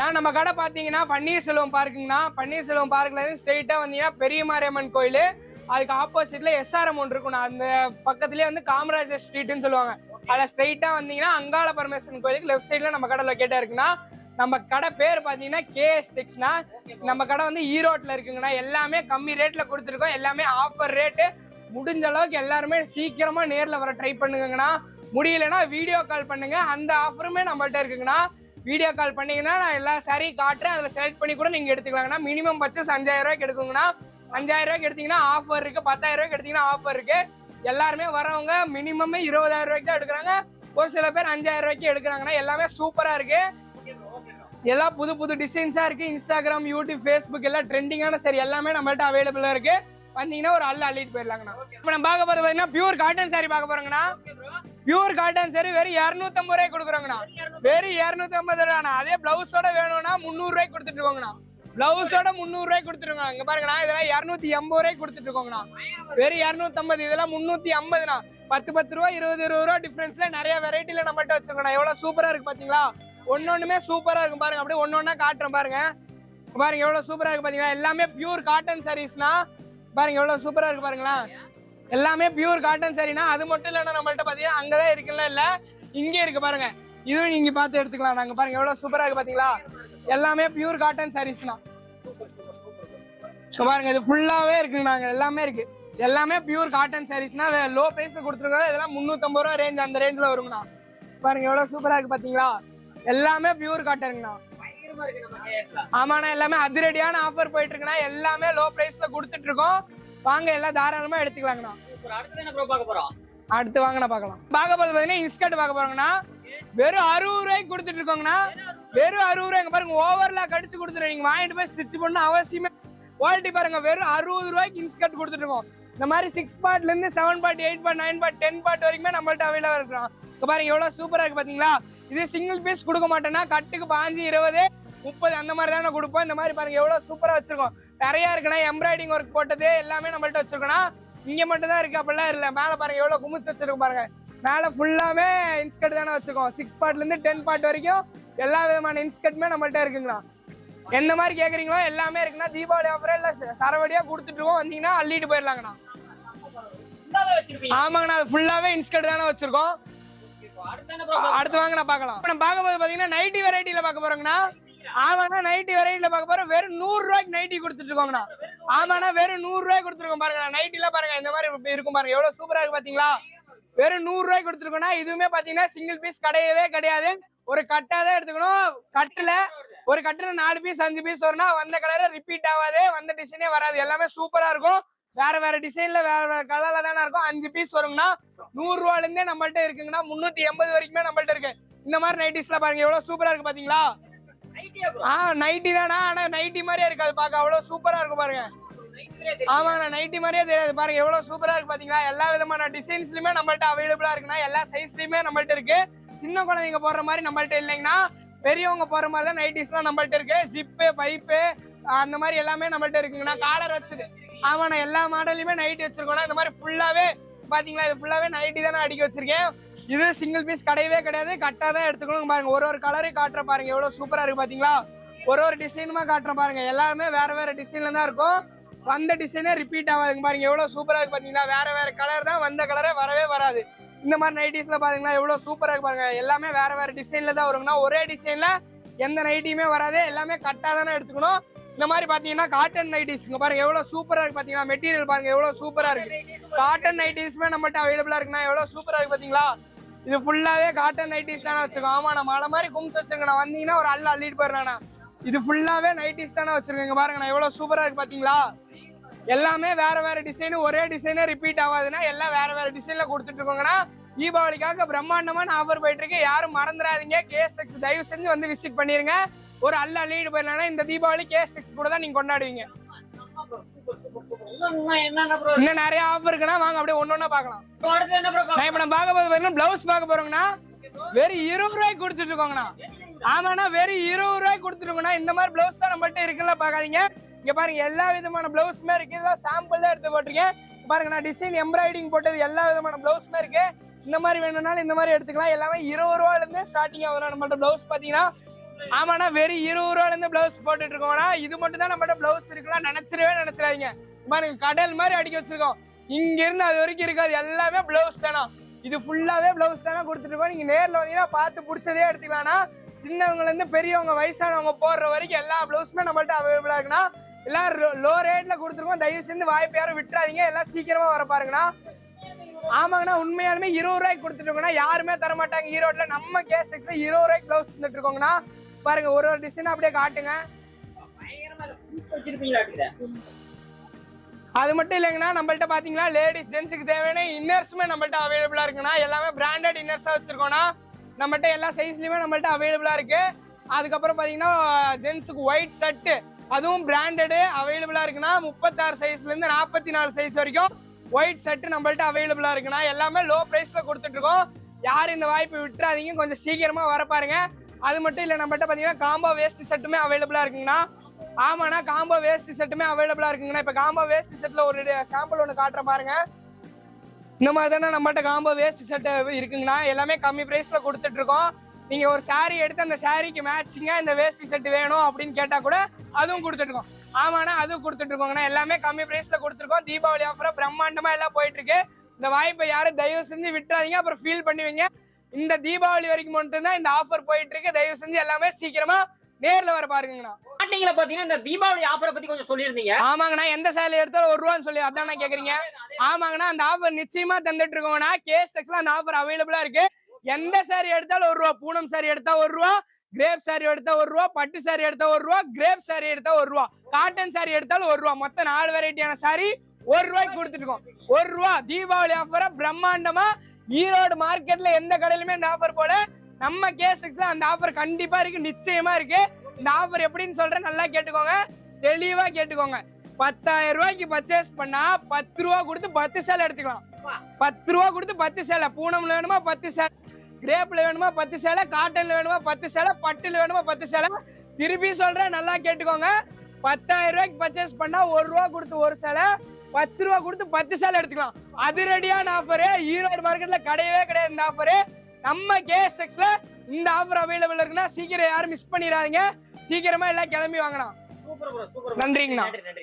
[SPEAKER 2] நான் நம்ம கடை பாத்தீங்கன்னா பன்னீர்செல்வம் பார்க்குங்கண்ணா பன்னீர்செல்வம் பார்க்ல இருந்து ஸ்ட்ரெயிட்டா வந்தீங்கன்னா பெரிய மாரியம்மன் கோயில். அதுக்கு ஆப்போசிட்ல எஸ்ஆர்எம் ஒன்று இருக்கும் அந்த பக்கத்துலயே வந்து காமராஜர் ஸ்ட்ரீட்னு சொல்லுவாங்க. அதுல ஸ்ட்ரெயிட்டா வந்தீங்கன்னா அங்காள பரமேஸ்வரன் கோயிலுக்கு லெஃப்ட் சைடுல நம்ம கடை லொக்கேட்டா இருக்குன்னா நம்ம கடை பேர் பார்த்தீங்கன்னா கேஎஸ் டெக்ஸ்னா நம்ம கடை வந்து ஈரோட்டில் இருக்குங்கண்ணா. எல்லாமே கம்மி ரேட்டில் கொடுத்துருக்கோம். எல்லாமே ஆஃபர் ரேட்டு முடிஞ்ச அளவுக்கு எல்லாருமே சீக்கிரமாக நேரில் வர ட்ரை பண்ணுங்கண்ணா முடியலன்னா வீடியோ கால் பண்ணுங்க. அந்த ஆஃபருமே நம்மள்ட்ட இருக்குங்கண்ணா. வீடியோ கால் பண்ணீங்கன்னா நான் எல்லா சரி காட்டுறேன். அதில் செலக்ட் பண்ணி கூட நீங்கள் எடுத்துக்கலாங்கண்ணா. மினிமம் பட்சம் அஞ்சாயிரம் ரூபாய்க்கு எடுக்குங்கண்ணா. அஞ்சாயிரம் ரூபாய்க்கு எடுத்தீங்கன்னா ஆஃபர் இருக்குது பத்தாயிரம் ரூபாய்க்கு எடுத்தீங்கன்னா ஆஃபர் இருக்குது எல்லாருமே வரவங்க மினிமமே இருபதாயிரம் ரூபாய்க்கு தான் எடுக்கிறாங்க. ஒரு சில பேர் அஞ்சாயிரம் ரூபாய்க்கு எடுக்கிறாங்கன்னா எல்லாமே சூப்பராக இருக்குது எல்லாம் புது புது டிசைன்ஸா இருக்கு. இன்ஸ்டாகிராம் யூடியூப் ஃபேஸ்புக் எல்லாம் ட்ரெண்டிங்கான சரி எல்லாமே நம்மள்ட்ட அவைலபிளா இருக்கு. வந்தீங்கன்னா ஒரு அள்ள அள்ளிட்டு போயிடலாங்கண்ணா. இப்போ நம்ம பார்க்க போறது பார்த்தீங்கன்னா பியூர் காட்டன் சாரி பார்க்க போறோங்கண்ணா. பியூர் காட்டன் சாரி வெறும் இரநூத்தம்பது ரூபாய்க்கு கொடுக்குறோங்கண்ணா. வெறும் இரநூத்தி ஐம்பது ரூபாண்ணா அதே பிளவுஸோட வேணும்னா முந்நூறுரூவாய்க்கு கொடுத்துட்டு இருக்கோங்கண்ணா. பிளவுஸோட முந்நூறு ரூபாய் கொடுத்துருங்க. இங்க பாருங்கண்ணா இதெல்லாம் இருநூத்தி எண்பது ரூபாய்க்கு கொடுத்துட்டு இருக்கோங்கண்ணா. வெறும் இருநூத்தி ஐம்பது இதெல்லாம் முந்நூத்தி ஐம்பதுண்ணா. பத்து பத்து ரூபா இருபது இருபது ரூபா டிஃபரன்ஸ்ல நிறைய வெரைட்டில நம்மகிட்ட வச்சிருக்கோம் எவ்வளவு சூப்பரா இருக்கு பாத்தீங்களா? ஒன்னொண்ணுமே சூப்பரா இருக்கும் பாருங்க. அப்படியே ஒன்னொன்னா காட்டுறேன் பாருங்க. பாருங்க எவ்வளவு சூப்பரா இருக்கு பாத்தீங்களா? எல்லாமே பியூர் காட்டன் சாரீஸ்னா பாருங்க எவ்வளவு சூப்பரா இருக்கு பாருங்களா? எல்லாமே பியூர் காட்டன் சாரினா அது மட்டும் இல்லைன்னா நம்மள்ட்ட பாத்தீங்கன்னா அங்கதான் இருக்குல்ல இல்ல? இங்கே இருக்கு பாருங்க. இதுவும் நீங்க பார்த்து எடுத்துக்கலாம். நாங்க பாருங்க எவ்வளவு சூப்பரா இருக்கு பாத்தீங்களா? எல்லாமே பியூர் காட்டன் சாரீஸ்னா பாருங்க இது ஃபுல்லாவே இருக்குங்க நாங்க. எல்லாமே இருக்கு. எல்லாமே பியூர் காட்டன் சாரீஸ்னா லோ பிரைஸ்ல கொடுத்துருக்கோம். இதெல்லாம் முந்நூற்றம்பது ரூபா ரேஞ்ச் அந்த ரேஞ்சில் வருங்கண்ணா. பாருங்க எவ்வளோ சூப்பராக இருக்கு பார்த்தீங்களா எல்லாமே பியூர் காட்டனுங்கண்ணா ஆமாண்ணா எல்லாமே அதிரடியான ஆஃபர் போயிட்டு இருக்குண்ணா எல்லாமே லோ பிரைஸ்ல கொடுத்துட்டு இருக்கோம் வாங்க எல்லாம் தாராளமா எடுத்துக்கலாங்கண்ணா அடுத்து வாங்கண்ணா பார்க்கலாம். பார்க்க போறது பாத்தீங்கன்னா இன்ஸ்கர்ட் பார்க்க போறோங்கண்ணா. வெறும் அறுபது ரூபாய்க்கு கொடுத்துட்டு இருக்கோங்கண்ணா வெறும் அறுபது ரூபாய்க்கு பாருங்க ஓவர்ல கடிச்சு கொடுத்துருங்க நீங்க வாங்கிட்டு போய் ஸ்டிச் பண்ண அவசியமே குவாலிட்டி பாருங்க வெறும் அறுபது ரூபாய்க்கு இன்ஸ்கர்ட் கொடுத்துட்டு இருக்கோம் இந்த மாதிரி சிக்ஸ் பார்ட்ல இருந்து seven part eight part nine part ten part வரைக்குமே நம்மள்ட்ட அவைலபிள் இருக்கிறோம் பாருங்க எவ்வளவு சூப்பரா இருக்கு பாத்தீங்களா? இது சிங்கிள் பீஸ் கொடுக்க மாட்டேன்னா கட்டுக்கு பாஞ்சு இருபது முப்பது அந்த மாதிரி தானே கொடுப்போம். இந்த மாதிரி பாருங்க எவ்வளவு சூப்பரா வச்சிருக்கோம். நிறைய இருக்குண்ணா எம்ப்ராய்டிங் ஒர்க் போட்டது எல்லாமே நம்மள்ட்ட வச்சிருக்கோம்னா இங்க மட்டும் தான் இருக்கு அப்படிலாம் இல்ல. மேல பாருங்க எவ்வளவு குமிச்சு வச்சிருக்கோம் பாருங்க. மேல ஃபுல்லாவே இன்ஸ்கர்ட் தானே வச்சிருக்கோம். சிக்ஸ் பார்ட்ல இருந்து டென் பார்ட் வரைக்கும் எல்லா விதமான இன்ஸ்கர்ட்டுமே நம்மள்ட்ட இருக்குங்களா என்ன மாதிரி கேக்குறீங்களோ எல்லாமே இருக்குன்னா தீபாவளி ஆஃபர் இல்ல ச- சரவடியா கொடுத்துட்டு இருக்கோம். வந்தீங்கன்னா அள்ளிட்டு போயிடலாங்கண்ணா ஆமாங்கண்ணா அது ஃபுல்லாவே இன்ஸ்கர்ட் தானே வச்சிருக்கோம்.
[SPEAKER 1] அடுத்து
[SPEAKER 2] வாங்க நான் பார்க்கலாம். நம்ம பார்க்க போது பாத்தீங்கன்னா நைட்டி வெரைட்டில பார்க்க போறோங்கண்ணா. ஆமாண்ணா நைட்டி வெரைட்டில பார்க்க போறோம். வெறும் நூறு ரூபாய்க்கு நைட்டி கொடுத்துட்டு இருக்கோங்கண்ணா ஆமாண்ணா வெறும் நூறு ரூபாய்க்கு கொடுத்துருக்கோம் பாருங்க நைட்டில பாருங்க இந்த மாதிரி இருக்கும் பாருங்க. எவ்வளவு சூப்பரா இருக்கு பாத்தீங்களா வெறும் நூறு ரூபாய்க்கு கொடுத்துருக்கோம்னா இதுவுமே பாத்தீங்கன்னா சிங்கிள் பீஸ் கிடையவே கிடையாது. ஒரு கட்டா தான் எடுத்துக்கணும். கட்டுல ஒரு கட்டுல நாலு பீஸ் அஞ்சு பீஸ் வரும்னா வந்த கலரை ரிப்பீட் ஆகாது. வந்த டிசைனே வராது. எல்லாமே சூப்பரா இருக்கும். வேற வேற டிசைன்ல வேற வேற கலர்ல தானே இருக்கும். அஞ்சு பீஸ் வருங்கண்ணா நூறு ரூபாயில இருந்தே நம்மள்ட்ட இருக்குங்கண்ணா. முன்னூத்தி எண்பது வரைக்குமே நம்மள்ட்ட இருக்கு. இந்த மாதிரி நைட்டிஸ்ல பாருங்க எவ்வளவு சூப்பரா இருக்கு பாத்தீங்களா? ஆ நைட்டி தானா? ஆனா நைட்டி மாதிரியே இருக்காது. பாக்க அவ்வளவு சூப்பரா இருக்கும் பாருங்க. ஆமாண்ணா நைட்டி மாதிரியே தெரியாது. பாருங்க எவ்வளவு சூப்பரா இருக்கு பாத்தீங்களா? எல்லா விதமான டிசைன்ஸ்லயுமே நம்மள்ட்ட அவைலபிளா இருக்குண்ணா. எல்லா சைஸ்லயுமே நம்மள்ட்ட இருக்கு. சின்ன குழந்தைங்க போடுற மாதிரி நம்மள்ட்ட இல்லைங்கன்னா பெரியவங்க போற மாதிரி தான் நைட்டிஸ்லாம் நம்மள்ட்ட இருக்கு. ஜிப்பு பைப்பு அந்த மாதிரி எல்லாமே நம்மள்ட்ட இருக்குங்கண்ணா. காலர் வச்சது. ஆமாண்ணா எல்லா மாடலையுமே நைட்டி வச்சிருக்கோம்னா இந்த மாதிரி ஃபுல்லாவே பாத்தீங்களா இது ஃபுல்லாவே நைட்டி தானே அடிக்க வச்சிருக்கேன். இது சிங்கிள் பீஸ் கிடையவே கிடையாது. கட்டா தான் எடுத்துக்கணும். பாருங்க ஒரு ஒரு கலரையும் காட்டுற பாருங்க எவ்வளவு சூப்பரா இருக்கு பாத்தீங்களா? ஒரு ஒரு டிசைனுமா காட்டுறேன் பாருங்க. எல்லாமே வேற வேற டிசைன்ல தான் இருக்கும். வந்த டிசைனே ரிப்பீட் ஆகாதுங்க பாருங்க. எவ்வளவு சூப்பரா இருக்கு பாத்தீங்களா? வேற வேற கலர் தான் வந்த கலரே வரவே வராது. இந்த மாதிரி நைட்டிஸ்ல பாத்தீங்கன்னா எவ்வளவு சூப்பரா இருக்கு பாருங்க. எல்லாமே வேற வேற டிசைன்ல தான் வருங்கண்ணா ஒரே டிசைன்ல எந்த நைட்டியுமே வராது. எல்லாமே கட்டா தானே எடுத்துக்கணும். இந்த மாதிரி பாத்தீங்கன்னா காட்டன் நைட்டிஸ் இங்கே பாருங்க எவ்வளவு சூப்பரா இருக்கு பாத்தீங்களா? மெட்டீரியல் பாருங்க எவ்வளவு சூப்பரா இருக்கு. காட்டன் நைட்டிஸ்மே நம்மகிட்ட அவைலபிளா இருக்குண்ணா எவ்வளவு சூப்பரா இருக்கு பாத்தீங்களா? இது ஃபுல்லாவே காட்டன் நைட்டிஸ் தானே வச்சிருக்கோம். ஆமா நம்ம மழை மாதிரி கும்ஸ் வச்சிருக்கேன் வந்தீங்கன்னா ஒரு அள்ள அள்ளிட்டு போயிடுறேண்ணா இது ஃபுல்லாவே நைட்டிஸ் தானே வச்சிருக்கேன் பாருங்கண்ணா பாருங்க நான் எவ்வளவு சூப்பரா இருக்கு பாத்தீங்களா? எல்லாமே வேற வேற டிசைன் ஒரே டிசைனே ரிப்பீட் ஆகாதுன்னா எல்லாம் வேற வேற டிசைன்ல கொடுத்துட்டு இருக்கோங்கன்னா தீபாவளிக்காக பிரம்மாண்டமான ஆஃபர் போயிட்டு இருக்கு. யாரும் மறந்துடாதீங்க. கேஸ் டெக்ஸ் தயவு செஞ்சு வந்து விசிட் பண்ணிருங்க. ஒரு அல்ல அள்ளிட்டு போயிடலாம் இந்த தீபாவளி கேஸ்டிக்ஸ் கூட தான் நீங்க கொண்டாடுவீங்க.
[SPEAKER 1] ப்ரோ
[SPEAKER 2] இன்னும் நிறைய ஆஃபர் இருக்குன்னா வாங்க அப்படியே ஒன்னொன்னா பார்க்கலாம்.
[SPEAKER 1] அடுத்து
[SPEAKER 2] நான் இப்ப நான் பார்க்க போது பிளவுஸ் பார்க்க போறோங்கண்ணா. வெறும் இருபது ரூபாய்க்கு கொடுத்துட்டு இருக்கோங்கண்ணா. ஆமாண்ணா வெறும் இருபது ரூபாய்க்கு கொடுத்துருக்கோண்ணா இந்த மாதிரி பிளவுஸ் தான் நம்மள்ட்ட இருக்குல்ல பாக்காதீங்க இங்க பாருங்க எல்லா விதமான பிளவுஸுமே இருக்கு. இதெல்லாம் சாம்பிள் தான் எடுத்து போட்டிருக்கேன். பாருங்க நான் டிசைன் எம்ப்ராய்டிங் போட்டது எல்லா விதமான பிளவுஸுமே இருக்கு. இந்த மாதிரி வேணும்னாலும் இந்த மாதிரி எடுத்துக்கலாம். எல்லாமே இருபது ரூபாயில இருந்து ஸ்டார்டிங் ஆகுது நம்மள்ட்ட பிளவுஸ் பாத்தீங்கன்னா. ஆமாண்ணா வெறும் இருபது ரூபால இருந்து பிளவுஸ் போட்டுட்டு இருக்கோம்னா இது மட்டும் தான் நம்மகிட்ட பிளவுஸ் இருக்கலாம் நினைச்சிடவே நினைச்சிடாதீங்க. பாருங்க கடல் மாதிரி அடிக்க வச்சிருக்கோம். இங்க இருந்து அது வரைக்கும் இருக்காது. எல்லாமே பிளவுஸ் தானா இது ஃபுல்லாவே பிளவுஸ் தானே கொடுத்துட்டு இருக்கோம். நீங்க நேர்ல வந்தீங்கன்னா பார்த்து பிடிச்சதே எடுத்துக்கலாம்னா சின்னவங்கல இருந்து பெரியவங்க வயசானவங்க போடுற வரைக்கும் எல்லா பிளவுஸுமே நம்மள்ட்ட அவைலபிளா இருக்குன்னா எல்லாம் லோ ரேட்ல கொடுத்துருக்கோம். தயவு செஞ்சு வாய்ப்பு யாரும் விட்டுறாதீங்க. எல்லாம் சீக்கிரமா வர பாருங்கண்ணா. ஆமாங்கண்ணா உண்மையாலுமே இருபது ரூபாய்க்கு கொடுத்துட்டு இருக்கோம்னா யாருமே தர மாட்டாங்க ஈரோட்ல நம்ம கேஸ் செக்ஸ்ல இருபது ரூபாய்க்கு பிளவுஸ் தந்துட்டு இருக்கோங்கண்ணா. பாருங்க ஒரு ஒரு டிசைன் அப்படியே காட்டுங்க. அது மட்டும் இல்லைங்கண்ணா நம்மள்ட்ட பாத்தீங்களா லேடிஸ் ஜென்ஸுக்கு தேவையான இன்னர்ஸுமே நம்மள்ட்ட அவைலபிளா இருக்குண்ணா எல்லாமே பிராண்டட் இன்னர்ஸா வச்சிருக்கோம்னா நம்மள்ட்ட எல்லா சைஸ்லயுமே நம்மள்ட்ட அவைலபிளா இருக்கு. அதுக்கப்புறம் பாத்தீங்கன்னா ஜென்ஸுக்கு ஒயிட் ஷர்ட் அதுவும் பிராண்டடு அவைலபிளா இருக்குன்னா முப்பத்தாறு சைஸ்ல இருந்து நாற்பத்தி நாலு சைஸ் வரைக்கும் ஒயிட் ஷர்ட் நம்மள்ட்ட அவைலபிளா இருக்குண்ணா எல்லாமே லோ பிரைஸ்ல கொடுத்துட்டு இருக்கோம் யாரும் இந்த வாய்ப்பு விட்டுறாதீங்க. கொஞ்சம் சீக்கிரமா வர பாருங்க. அது மட்டும் இல்லை நம்மகிட்ட பார்த்தீங்கன்னா காம்போ வேஸ்ட் செட்டுமே அவைலபிளாக இருக்குங்கண்ணா. ஆமாண்ணா காம்போ வேஸ்ட் செட்டுமே அவைலபிளாக இருக்குங்கண்ணா. இப்போ காம்போ வேஸ்ட் செட்டில் ஒரு சாம்பிள் ஒன்று காட்டுறேன் பாருங்க. இந்த மாதிரி தானே நம்மகிட்ட காம்போ வேஸ்ட் செட்டு இருக்குங்கண்ணா. எல்லாமே கம்மி ப்ரைஸில் கொடுத்துட்ருக்கோம் நீங்கள் ஒரு சாரீ எடுத்து அந்த சாரீக்கு மேட்சிங்காக இந்த வேஸ்ட் செட் வேணும் அப்படின்னு கேட்டால் கூட அதுவும் கொடுத்துட்ருக்கோம் ஆமாண்ணா அதுவும் கொடுத்துட்ருக்கோங்கண்ணா எல்லாமே கம்மி ப்ரைஸில் கொடுத்துருக்கோம். தீபாவளி ஆஃபராக பிரம்மாண்டமாக எல்லாம் போயிட்டுருக்கு இந்த வாய்ப்பை யாரும் தயவு செஞ்சு விட்டுறாதீங்க. அப்புறம் ஃபீல் பண்ணுவீங்க. இந்த தீபாவளி வரைக்கும் மட்டும் தான் இந்த ஆஃபர் போயிட்டு இருக்கு தயவு செஞ்சு எல்லாமே சீக்கிரமா நேர்ல வர பாருங்கண்ணா.
[SPEAKER 1] ஸ்டார்டிங்ல பாத்தீங்கன்னா இந்த தீபாவளி ஆஃபரை பத்தி கொஞ்சம் சொல்லியிருந்தீங்க.
[SPEAKER 2] ஆமாங்கண்ணா எந்த சேலை எடுத்தாலும் ஒரு ரூபான்னு சொல்லி அதானே கேக்குறீங்க. ஆமாங்கண்ணா அந்த ஆஃபர் நிச்சயமா தந்துட்டு இருக்கோங்கண்ணா கேஸ் டெக்ஸ்ல அந்த ஆஃபர் அவைலபிளா இருக்கு. எந்த சாரி எடுத்தாலும் ஒரு ரூபா. பூனம் சாரி எடுத்தா ஒரு ரூபா. கிரேப் சாரி எடுத்தா ஒரு ரூபா. பட்டு சாரி எடுத்தா ஒரு ரூபா. கிரேப் சாரி எடுத்தா ஒரு ரூபா. காட்டன் சாரி எடுத்தாலும் ஒரு ரூபா. மொத்தம் நாலு வெரைட்டியான சாரி ஒரு ரூபாய்க்கு கொடுத்துட்டு இருக்கோம் ஒரு ரூபா. தீபாவளி ஆஃபரா பிரம்மாண்டமா ஈரோடு மார்க்கெட்ல எந்த கடையிலுமே இந்த ஆஃபர் போல நம்ம கேஸ் டெக்ஸ்ல அந்த ஆஃபர் கண்டிப்பா இருக்கு நிச்சயமா இருக்கு. இந்த ஆஃபர் எப்படின்னு சொல்றேன் நல்லா கேட்டுக்கோங்க. தெளிவா கேட்டுக்கோங்க. பத்தாயிரம் ரூபாய்க்கு பர்ச்சேஸ் பண்ணா பத்து ரூபா கொடுத்து பத்து சேலை எடுத்துக்கலாம். பத்து ரூபா கொடுத்து பத்து சேலை. பூனம்ல வேணுமா பத்து சேலை? கிரேப்ல வேணுமா பத்து சேலை? காட்டன்ல வேணுமா பத்து சேலை? பட்டுல வேணுமா பத்து சேலை? திருப்பி சொல்றேன் நல்லா கேட்டுக்கோங்க. பத்தாயிரம் ரூபாய்க்கு பர்ச்சேஸ் பண்ணா ஒரு ரூபா கொடுத்து ஒரு சேலை. பத்து ரூபா கொடுத்து பத்து சேலை எடுத்துக்கலாம். அதிரடியான ஆஃபரு ஈரோடு மார்க்கெட்ல கிடையவே கிடையாது இந்த ஆஃபரு நம்ம கேஎஸ் டெக்ஸ்ல இந்த ஆஃபர் அவைலபிள் இருக்குன்னா சீக்கிரம் யாரும் மிஸ் பண்ணிடாதீங்க. சீக்கிரமா எல்லாம் கிளம்பி வாங்கலாம். நன்றிங்கண்ணா.
[SPEAKER 1] நன்றி நன்றி.